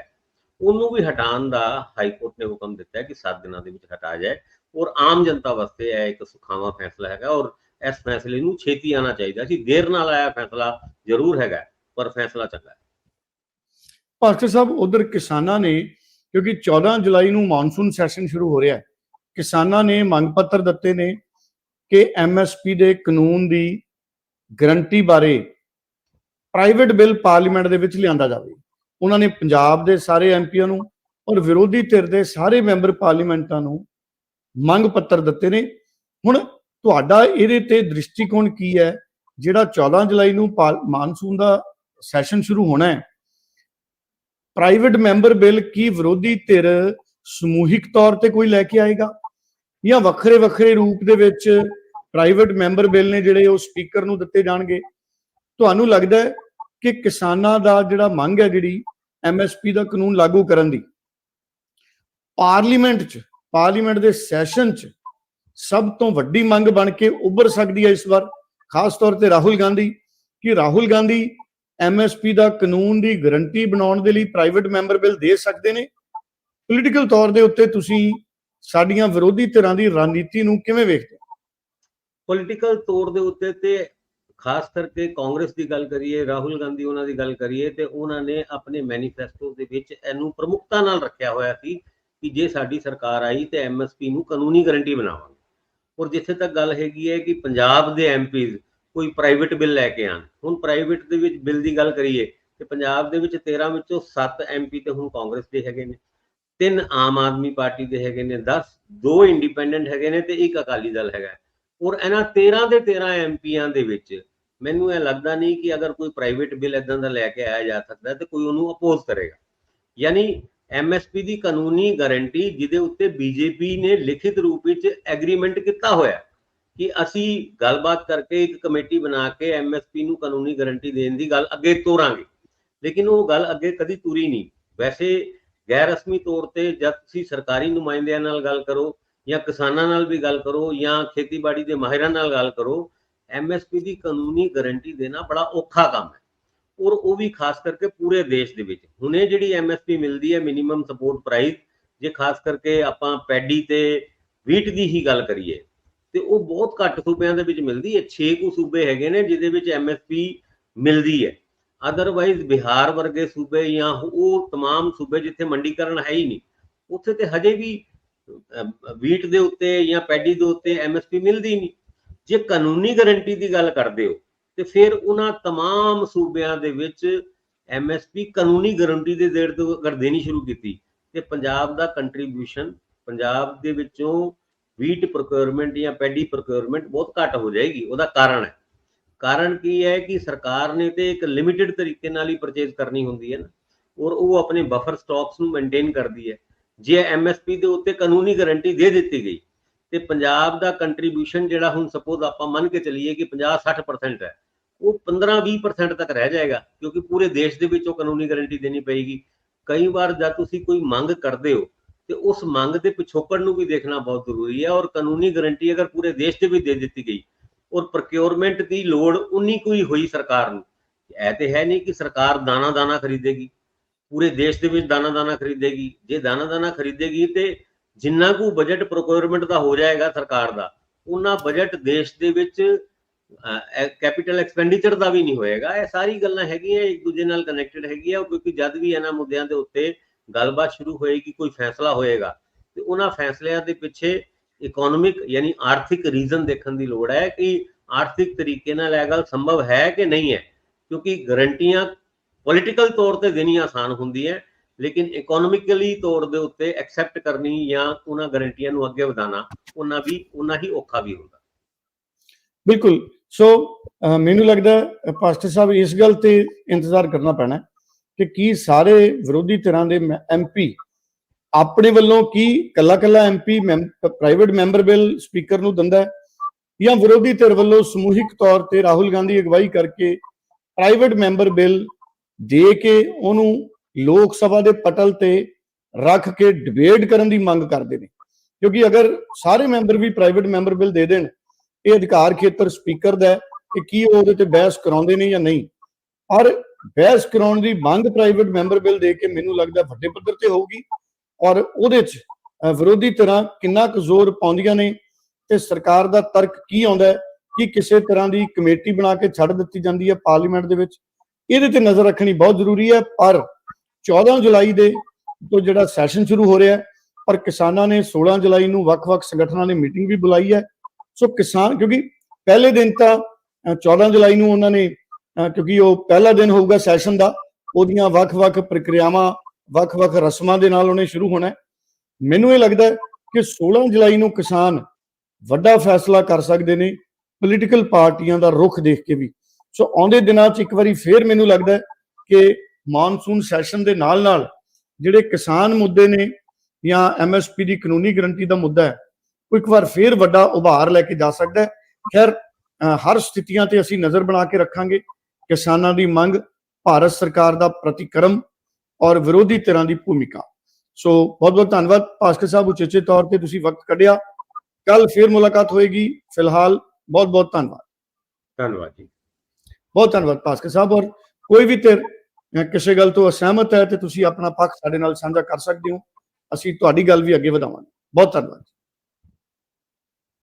ਉਹਨੂੰ ਵੀ ਹਟਾਉਣ ਦਾ ਹਾਈ ਕੋਰਟ ਨੇ ਹੁਕਮ ਦਿੱਤਾ ਹੈ ਕਿ 7 ਦਿਨਾਂ ਦੇ ਵਿੱਚ ਹਟਾ ਜਾਏ। ਔਰ ਆਮ ਜਨਤਾ ਵਾਸਤੇ ਇਹ ਇੱਕ ਸੁਖਾਵਾਂ ਫੈਸਲਾ ਹੈਗਾ। ਔਰ ਇਸ ਫੈਸਲੇ ਨੂੰ ਛੇਤੀ ਆਣਾ ਚਾਹੀਦਾ। ਸੀ ਦੇਰ ਨਾਲ ਆਇਆ ਫੈਸਲਾ ਜ਼ਰੂਰ ਹੈਗਾ, ਪਰ ਫੈਸਲਾ ਚੰਗਾ ਭਾਸਕਰ ਸਾਹਿਬ, ਉਧਰ ਕਿਸਾਨਾਂ ਨੇ, ਕਿਉਂਕਿ 14 ਜੁਲਾਈ ਨੂੰ ਮੌਨਸੂਨ ਸੈਸ਼ਨ ਸ਼ੁਰੂ ਹੋ ਰਿਹਾ ਹੈ, ਕਿਸਾਨਾਂ ਨੇ ਮੰਗ ਪੱਤਰ ਦਿੱਤੇ ਨੇ ਕਿ ਐਮਐਸਪੀ ਦੇ ਕਾਨੂੰਨ ਦੀ ਗਰੰਟੀ ਬਾਰੇ ਪ੍ਰਾਈਵੇਟ ਬਿੱਲ ਪਾਰਲੀਮੈਂਟ ਦੇ ਵਿੱਚ ਲਿਆਂਦਾ ਜਾਵੇ। ਉਹਨਾਂ ਨੇ ਪੰਜਾਬ ਦੇ ਸਾਰੇ ਐਮਪੀਆਂ ਨੂੰ ਔਰ ਵਿਰੋਧੀ ਧਿਰ ਦੇ ਸਾਰੇ ਮੈਂਬਰ ਪਾਰਲੀਮੈਂਟਾਂ ਨੂੰ ਮੰਗ ਪੱਤਰ ਦਿੱਤੇ ਨੇ। ਹੁਣ ਤੁਹਾਡਾ ਇਹਦੇ ਤੇ ਦ੍ਰਿਸ਼ਟੀਕੋਣ ਕੀ ਹੈ? ਜਿਹੜਾ 14 ਜੁਲਾਈ ਨੂੰ ਪਾਲ- ਮਾਨਸੂਨ ਦਾ ਸੈਸ਼ਨ ਸ਼ੁਰੂ ਹੋਣਾ ਹੈ ਪ੍ਰਾਈਵੇਟ ਮੈਂਬਰ ਬਿੱਲ ਕੀ ਵਿਰੋਧੀ ਧਿਰ ਸਮੂਹਿਕ ਤੌਰ ਤੇ ਕੋਈ ਲੈ ਕੇ ਆਏਗਾ? ਜਾਂ ਵੱਖਰੇ ਵੱਖਰੇ ਰੂਪ ਦੇ ਵਿੱਚ ਪ੍ਰਾਈਵੇਟ ਮੈਂਬਰ ਬਿੱਲ ਨੇ ਜਿਹੜੇ ਉਹ ਸਪੀਕਰ ਨੂੰ ਦਿੱਤੇ ਜਾਣਗੇ? ਤੁਹਾਨੂੰ ਲੱਗਦਾ ਹੈ ਕਿ ਕਿਸਾਨਾਂ ਦਾ ਜਿਹੜਾ ਮੰਗ ਹੈ ਜਿਹੜੀ ਐਮਐਸਪੀ ਦਾ ਕਾਨੂੰਨ ਲਾਗੂ ਕਰਨ ਦੀ, ਪਾਰਲੀਮੈਂਟ 'ਚ, ਪਾਰਲੀਮੈਂਟ ਦੇ ਸੈਸ਼ਨ 'ਚ ਸਭ ਤੋਂ ਵੱਡੀ ਮੰਗ ਬਣ ਕੇ ਉੱਭਰ ਸਕਦੀ ਹੈ ਇਸ ਵਾਰ, ਖਾਸ ਤੌਰ ਤੇ ਰਾਹੁਲ ਗਾਂਧੀ, ਕਿ ਰਾਹੁਲ ਗਾਂਧੀ ਐਮਐਸਪੀ ਦਾ ਕਾਨੂੰਨ ਦੀ ਗਾਰੰਟੀ ਬਣਾਉਣ ਦੇ ਲਈ ਪ੍ਰਾਈਵੇਟ ਮੈਂਬਰ ਬਿੱਲ ਦੇ ਸਕਦੇ ਨੇ? ਪੋਲੀਟੀਕਲ ਤੌਰ ਦੇ ਉੱਤੇ ਤੁਸੀਂ ਸਾਡੀਆਂ ਵਿਰੋਧੀ ਧਿਰਾਂ ਦੀ ਰਣਨੀਤੀ ਨੂੰ ਕਿਵੇਂ ਵੇਖਦੇ ਹੋ? ਪੋਲੀਟੀਕਲ ਤੌਰ ਦੇ ਉੱਤੇ ਤੇ ਖਾਸ ਕਰਕੇ ਕਾਂਗਰਸ ਦੀ ਗੱਲ ਕਰੀਏ, ਰਾਹੁਲ ਗਾਂਧੀ ਉਹਨਾਂ ਦੀ ਗੱਲ ਕਰੀਏ, ਤੇ ਉਹਨਾਂ ਨੇ ਆਪਣੇ ਮੈਨੀਫੈਸਟੋ ਦੇ ਵਿੱਚ ਇਹਨੂੰ ਪ੍ਰਮੁੱਖਤਾ ਨਾਲ ਰੱਖਿਆ ਹੋਇਆ ਸੀ ਕਿ ਜੇ ਸਾਡੀ ਸਰਕਾਰ ਆਈ ਤੇ ਐਮਐਸਪੀ ਨੂੰ ਕਾਨੂੰਨੀ ਗਾਰੰਟੀ ਬਣਾਵਾਂਗੇ। ਔਰ ਜਿੱਥੇ ਤੱਕ ਗੱਲ ਹੈਗੀ ਹੈ ਕਿ ਪੰਜਾਬ ਦੇ ਐਮਪੀਜ਼ ਕੋਈ ਪ੍ਰਾਈਵੇਟ ਬਿੱਲ ਲੈ ਕੇ ਆਣ। ਹੁਣ ਪ੍ਰਾਈਵੇਟ ਦੇ ਵਿੱਚ ਬਿੱਲ ਦੀ ਗੱਲ ਕਰੀਏ ਤੇ ਪੰਜਾਬ ਦੇ ਵਿੱਚ 13 ਵਿੱਚੋਂ 7 ਐਮਪੀ ਤੇ ਹੁਣ ਕਾਂਗਰਸ ਦੇ ਹੈਗੇ ਨੇ, ਤਿੰਨ ਆਮ ਆਦਮੀ ਪਾਰਟੀ ਦੇ ਹੈਗੇ ਨੇ 10 ਦੋ ਇੰਡੀਪੈਂਡੈਂਟ ਹੈਗੇ ਨੇ ਤੇ ਇੱਕ ਅਕਾਲੀ ਦਲ ਹੈਗਾ। ਔਰ ਇਹਨਾਂ 13 ਦੇ 13 ਐਮਪੀਆਂ ਦੇ ਵਿੱਚ ਮੈਨੂੰ ਇਹ ਲੱਗਦਾ ਨਹੀਂ ਕਿ ਅਗਰ ਕੋਈ ਪ੍ਰਾਈਵੇਟ ਬਿੱਲ ਇਦਾਂ ਦਾ ਲੈ ਕੇ ਆਇਆ ਜਾ ਸਕਦਾ ਹੈ ਤੇ ਕੋਈ ਉਹਨੂੰ ਅਪੋਜ਼ ਕਰੇਗਾ। ਯਾਨੀ ਐਮਐਸਪੀ ਦੀ ਕਾਨੂੰਨੀ ਗਾਰੰਟੀ ਜਿਹਦੇ ਉੱਤੇ ਬੀਜੇਪੀ ਨੇ ਲਿਖਿਤ ਰੂਪ ਵਿੱਚ ਐਗਰੀਮੈਂਟ ਕੀਤਾ ਹੋਇਆ। ਕਿ ਅਸੀਂ ਗੱਲਬਾਤ ਕਰਕੇ ਇੱਕ ਕਮੇਟੀ ਬਣਾ ਕੇ ਐਮਐਸਪੀ ਨੂੰ ਕਾਨੂੰਨੀ ਗਾਰੰਟੀ ਦੇਣ ਦੀ ਗੱਲ ਅੱਗੇ ਤੋਰਾਂਗੇ। ਲੇਕਿਨ ਉਹ ਗੱਲ ਅੱਗੇ ਕਦੀ ਤੁਰੀ ਨਹੀਂ। ਵੈਸੇ ਗੈਰ ਰਸਮੀ ਤੌਰ ਤੇ ਜਦ ਤੁਸੀਂ ਸਰਕਾਰੀ ਨੁਮਾਇੰਦਿਆਂ ਨਾਲ ਗੱਲ ਕਰੋ ਜਾਂ ਕਿਸਾਨਾਂ ਨਾਲ ਵੀ ਗੱਲ ਕਰੋ ਜਾਂ ਖੇਤੀਬਾੜੀ ਦੇ ਮਾਹਿਰਾਂ ਨਾਲ ਗੱਲ ਕਰੋ ਐਮਐਸਪੀ ਦੀ ਕਾਨੂੰਨੀ ਗਾਰੰਟੀ ਦੇਣਾ ਬੜਾ ਔਖਾ ਕੰਮ ਹੈ। ਔਰ ਉਹ ਵੀ ਖਾਸ ਕਰਕੇ ਪੂਰੇ ਦੇਸ਼ ਦੇ ਵਿੱਚ। ਹੁਣੇ ਜਿਹੜੀ ਐਮਐਸਪੀ ਮਿਲਦੀ ਹੈ ਮਿਨੀਮਮ ਸਪੋਰਟ ਪ੍ਰਾਈਸ ਜੇ ਖਾਸ ਕਰਕੇ ਆਪਾਂ ਪੈਡੀ ਤੇ ਵੀਟ ਦੀ ਹੀ ਗੱਲ ਕਰੀਏ ਤੇ ਉਹ ਬਹੁਤ ਘੱਟ ਸੂਬਿਆਂ ਦੇ ਵਿੱਚ ਮਿਲਦੀ ਹੈ 6 ਕੁ ਸੂਬੇ ਹੈਗੇ ਨੇ ਜਿਹਦੇ ਵਿੱਚ ਐਮਐਸਪੀ ਮਿਲਦੀ ਹੈ ਅਦਰਵਾਈਜ਼ ਬਿਹਾਰ ਵਰਗੇ ਸੂਬੇ ਜਾਂ ਉਹ तमाम ਸੂਬੇ ਜਿੱਥੇ ਮੰਡੀਕਰਨ ਹੈ ਹੀ ਨਹੀਂ ਉੱਥੇ ਤੇ ਹਜੇ ਵੀ ਵੀਟ ਦੇ ਉੱਤੇ ਜਾਂ ਪੈਡੀ ਦੇ ਉੱਤੇ ਐਮਐਸਪੀ ਮਿਲਦੀ ਨਹੀਂ ਜੇ ਕਾਨੂੰਨੀ ਗਾਰੰਟੀ ਦੀ ਗੱਲ ਕਰਦੇ ਹੋ ਤੇ ਫਿਰ ਉਹਨਾਂ तमाम ਸੂਬਿਆਂ ਦੇ ਵਿੱਚ ਐਮਐਸਪੀ ਕਾਨੂੰਨੀ ਗਾਰੰਟੀ ਦੇ ਦੇਰ ਤੋਂ ਅਗਰ ਦੇਣੀ ਸ਼ੁਰੂ ਕੀਤੀ ਤੇ ਪੰਜਾਬ ਦਾ ਕੰਟਰੀਬਿਊਸ਼ਨ ਪੰਜਾਬ ਦੇ ਵਿੱਚੋਂ ਵੀਟ ਪ੍ਰੋਕਿਉਰਮੈਂਟ ਜਾਂ ਪੈਡੀ ਪ੍ਰੋਕਿਉਰਮੈਂਟ ਬਹੁਤ ਘੱਟ ਹੋ ਜਾਏਗੀ, ਉਹਦਾ ਕਾਰਨ ਹੈ। ਕਾਰਨ ਕੀ ਹੈ ਕਿ ਸਰਕਾਰ ਨੇ ਤੇ ਇੱਕ ਲਿਮਿਟਿਡ ਤਰੀਕੇ ਨਾਲ ਹੀ ਪਰਚੇਜ਼ ਕਰਨੀ ਹੁੰਦੀ ਹੈ ਨਾ, ਔਰ ਉਹ ਆਪਣੇ ਬਫਰ ਸਟਾਕਸ ਨੂੰ ਮੇਨਟੇਨ ਕਰਦੀ ਹੈ। ਜੇ ਐਮਐਸਪੀ ਦੇ ਉੱਤੇ ਕਾਨੂੰਨੀ ਗਾਰੰਟੀ ਦੇ ਦਿੱਤੀ ਗਈ, ਤੇ ਪੰਜਾਬ ਦਾ ਕੰਟਰੀਬਿਊਸ਼ਨ ਜਿਹੜਾ ਹੁਣ ਸਪੋਜ਼ ਆਪਾਂ ਮੰਨ ਕੇ ਚੱਲੀਏ ਕਿ 50-60% ਹੈ, ਉਹ 15-20% ਤੱਕ ਰਹਿ ਜਾਏਗਾ, ਕਿਉਂਕਿ ਪੂਰੇ ਦੇਸ਼ ਦੇ ਵਿੱਚ ਉਹ ਕਾਨੂੰਨੀ ਗਾਰੰਟੀ ਦੇਣੀ ਪਏਗੀ। ਕਈ ਵਾਰ ਜਦ ਤੁਸੀਂ ਕੋਈ ਮੰਗ ਕਰਦੇ ਹੋ ਤੇ ਉਸ ਮੰਗ ਦੇ ਪਿਛੋਕੜ ਨੂੰ ਵੀ ਦੇਖਣਾ ਬਹੁਤ ਜ਼ਰੂਰੀ ਹੈ ਔਰ ਕਾਨੂੰਨੀ ਗਾਰੰਟੀ ਅਗਰ ਪੂਰੇ ਦੇਸ਼ ਦੇ ਵਿੱਚ ਦੇ ਦਿੱਤੀ ਗਈ ਔਰ ਪ੍ਰੋਕਿਉਰਮੈਂਟ ਦੀ ਲੋੜ ਉਨੀ ਕੋਈ ਹੋਈ ਸਰਕਾਰ ਨੂੰ, ਇਹ ਤੇ ਹੈ ਨਹੀਂ ਕਿ ਸਰਕਾਰ ਦਾਣਾ ਦਾਣਾ ਖਰੀਦੇਗੀ, ਪੂਰੇ ਦੇਸ਼ ਦੇ ਵਿੱਚ ਦਾਣਾ ਦਾਣਾ ਖਰੀਦੇਗੀ, ਜੇ ਦਾਣਾ ਦਾਣਾ ਖਰੀਦੇਗੀ ਤੇ ਜਿੰਨਾ ਕੁ ਬਜਟ ਪ੍ਰੋਕਿਉਰਮੈਂਟ ਦਾ ਹੋ ਜਾਏਗਾ ਸਰਕਾਰ ਦਾ ਉਹਨਾਂ ਬਜਟ ਦੇਸ਼ ਦੇ ਵਿੱਚ ਕੈਪੀਟਲ ਐਕਸਪੈਂਡੀਚਰ ਦਾ ਵੀ ਨਹੀਂ ਹੋਏਗਾ, ਇਹ ਸਾਰੀ ਗੱਲਾਂ ਹੈਗੀਆਂ, ਇੱਕ ਦੂਜੇ ਨਾਲ ਕਨੈਕਟਡ ਹੈਗੀਆਂ, ਕਿਉਂਕਿ ਜਦ ਵੀ ਇਹਨਾਂ ਮੁੱਦਿਆਂ ਦੇ ਉੱਤੇ ਗੱਲਬਾਤ ਸ਼ੁਰੂ ਹੋਏਗੀ, ਕੋਈ ਫੈਸਲਾ ਹੋਏਗਾ। ਤੇ ਉਹਨਾਂ ਫੈਸਲਿਆਂ ਦੇ ਪਿੱਛੇ ਇਕਨੋਮਿਕ ਯਾਨੀ ਆਰਥਿਕ ਰੀਜ਼ਨ ਦੇਖਣ ਦੀ ਲੋੜ ਹੈ ਕਿ ਆਰਥਿਕ ਤਰੀਕੇ ਨਾਲ ਇਹ ਗੱਲ ਸੰਭਵ ਹੈ ਕਿ ਨਹੀਂ ਹੈ। ਕਿਉਂਕਿ ਗਰੰਟੀਆਂ ਪੋਲੀਟੀਕਲ ਤੌਰ ਤੇ ਦੇਣੀ ਆਸਾਨ ਹੁੰਦੀ ਹੈ, ਲੇਕਿਨ ਇਕਨੋਮਿਕਲੀ ਤੌਰ ਦੇ ਉੱਤੇ ਐਕਸੈਪਟ ਕਰਨੀ ਜਾਂ ਉਹਨਾਂ ਗਰੰਟੀਆਂ ਨੂੰ ਅੱਗੇ ਵਧਾਉਣਾ, ਉਹਨਾਂ ਵੀ, ਉਹਨਾਂ ਹੀ ਔਖਾ ਵੀ ਹੁੰਦਾ। ਬਿਲਕੁਲ। ਸੋ ਮੈਨੂੰ ਲੱਗਦਾ ਪਾਸਟਰ ਸਾਹਿਬ, ਇਸ ਗੱਲ ਤੇ ਇੰਤਜ਼ਾਰ ਕਰਨਾ ਪੈਣਾ ਕਿ ਕੀ ਸਾਰੇ ਵਿਰੋਧੀ ਧਿਰਾਂ ਦੇ ਐਮਪੀ ਆਪਣੇ ਵੱਲੋਂ ਕੀ ਕੱਲਾ ਕੱਲਾ MP private member bill speaker ਨੂੰ ਦਿੰਦਾ ਜਾਂ ਵਿਰੋਧੀ ਧਿਰ ਵੱਲੋਂ ਸਮੂਹਿਕ ਤੌਰ ਤੇ ਰਾਹੁਲ ਗਾਂਧੀ ਅਗਵਾਈ ਕਰਕੇ ਪ੍ਰਾਈਵੇਟ ਮੈਂਬਰ ਬਿੱਲ ਦੇ ਕੇ ਉਹਨੂੰ ਲੋਕ ਸਭਾ ਦੇ ਪਟਲ ਤੇ ਰੱਖ ਕੇ ਡਿਬੇਟ ਕਰਨ ਦੀ ਮੰਗ ਕਰਦੇ ਨੇ? ਕਿਉਂਕਿ ਅਗਰ ਸਾਰੇ ਮੈਂਬਰ ਵੀ ਪ੍ਰਾਈਵੇਟ ਮੈਂਬਰ ਬਿੱਲ ਦੇ ਦੇਣ, ਇਹ ਅਧਿਕਾਰ ਖੇਤਰ ਸਪੀਕਰ ਦਾ ਹੈ ਕਿ ਕੀ ਉਹਦੇ ਤੇ ਬਹਿਸ ਕਰਾਉਂਦੇ ਨੇ ਜਾਂ ਨਹੀਂ? ਪਰ ਬਹਿਸ ਕਰਾਉਣ ਦੀ ਮੰਗ ਪ੍ਰਾਈਵੇਟ ਮੈਂਬਰ ਬਿੱਲ ਦੇ ਕੇ ਮੈਨੂੰ ਲੱਗਦਾ ਵੱਡੇ ਪੱਧਰ ਤੇ ਹੋਊਗੀ ਔਰ ਉਹਦੇ 'ਚ ਵਿਰੋਧੀ ਤਰ੍ਹਾਂ ਕਿੰਨਾ ਕੁ ਜ਼ੋਰ ਪਾਉਂਦੀਆਂ ਨੇ ਤੇ ਸਰਕਾਰ ਦਾ ਤਰਕ ਕੀ ਆਉਂਦਾ ਹੈ ਕਿ ਕਿਸੇ ਤਰ੍ਹਾਂ ਦੀ ਕਮੇਟੀ ਬਣਾ ਕੇ ਛੱਡ ਦਿੱਤੀ ਜਾਂਦੀ ਹੈ ਪਾਰਲੀਮੈਂਟ ਦੇ ਵਿੱਚ ਇਹਦੇ ਤੇ ਨਜ਼ਰ ਰੱਖਣੀ ਬਹੁਤ ਜ਼ਰੂਰੀ ਹੈ ਪਰ 14 ਜੁਲਾਈ ਦੇ ਤੋਂ ਜਿਹੜਾ ਸੈਸ਼ਨ ਸ਼ੁਰੂ ਹੋ ਰਿਹਾ ਪਰ ਕਿਸਾਨਾਂ ਨੇ 16 ਜੁਲਾਈ ਨੂੰ ਵੱਖ-ਵੱਖ ਸੰਗਠਨਾਂ ਨੇ ਮੀਟਿੰਗ ਵੀ ਬੁਲਾਈ ਹੈ ਸੋ ਕਿਸਾਨ ਕਿਉਂਕਿ ਪਹਿਲੇ ਦਿਨ ਤਾਂ ਅ, 14 ਜੁਲਾਈ ਨੂੰ ਉਹਨਾਂ ਨੇ ਕਿਉਂਕਿ ਉਹ ਪਹਿਲਾ ਦਿਨ ਹੋਊਗਾ ਸੈਸ਼ਨ ਦਾ ਉਹਦੀਆਂ ਵੱਖ-ਵੱਖ ਪ੍ਰਕਿਰਿਆਵਾਂ ਵੱਖ-ਵੱਖ ਰਸਮਾਂ ਦੇ ਨਾਲ ਉਹਨੇ ਸ਼ੁਰੂ ਹੋਣਾ ਮੈਨੂੰ ਇਹ ਲੱਗਦਾ ਕਿ 16 ਜੁਲਾਈ ਨੂੰ ਕਿਸਾਨ ਵੱਡਾ ਫੈਸਲਾ ਕਰ ਸਕਦੇ ਨੇ ਪੋਲੀਟੀਕਲ ਪਾਰਟੀਆਂ ਦਾ ਰੁਖ ਦੇਖ ਕੇ ਵੀ। ਸੋ ਆਉਂਦੇ ਦਿਨਾਂ 'ਚ ਇੱਕ ਵਾਰੀ ਫੇਰ ਮੈਨੂੰ ਲੱਗਦਾ ਕਿ ਮਾਨਸੂਨ ਸੈਸ਼ਨ ਦੇ ਨਾਲ-ਨਾਲ ਜਿਹੜੇ ਕਿਸਾਨ ਮੁੱਦੇ ਨੇ ਜਾਂ ਐਮਐਸਪੀ ਦੀ ਕਾਨੂੰਨੀ ਗਰੰਟੀ ਦਾ ਮੁੱਦਾ ਹੈ ਉਹ ਇੱਕ ਵਾਰ ਫੇਰ ਵੱਡਾ ਉਭਾਰ ਲੈ ਕੇ ਜਾ ਸਕਦਾ ਹੈ। ਖੈਰ ਅ, ਹਰ ਸਥਿਤੀਆਂ ਤੇ ਅਸੀਂ ਨਜ਼ਰ ਬਣਾ ਕੇ ਰੱਖਾਂਗੇ। ਕਿਸਾਨਾਂ ਦੀ ਮੰਗ ਭਾਰਤ ਸਰਕਾਰ ਦਾ ਪ੍ਰਤੀਕਰਮ ਔਰ ਵਿਰੋਧੀ ਧਿਰਾਂ ਦੀ ਭੂਮਿਕਾ। ਸੋ ਬਹੁਤ ਬਹੁਤ ਧੰਨਵਾਦ ਭਾਸਕਰ ਸਾਹਿਬ ਉਚੇਚੇ ਤੌਰ ਤੇ ਤੁਸੀਂ ਵਕਤ ਕੱਢਿਆ। ਕੱਲ ਫੇਰ ਮੁਲਾਕਾਤ ਹੋਏਗੀ। ਫਿਲਹਾਲ ਬਹੁਤ ਬਹੁਤ ਧੰਨਵਾਦ। ਧੰਨਵਾਦ ਜੀ। ਬਹੁਤ ਧੰਨਵਾਦ ਭਾਸਕਰ ਸਾਹਿਬ ਔਰ ਕੋਈ ਵੀ ਧਿਰ ਕਿਸੇ ਗੱਲ ਤੋਂ ਅਸਹਿਮਤ ਹੈ ਤੇ ਤੁਸੀਂ ਆਪਣਾ ਪੱਖ ਸਾਡੇ ਨਾਲ ਸਾਂਝਾ ਕਰ ਸਕਦੇ ਹੋ। ਅਸੀਂ ਤੁਹਾਡੀ ਗੱਲ ਵੀ ਅੱਗੇ ਵਧਾਵਾਂਗੇ। ਬਹੁਤ ਧੰਨਵਾਦ।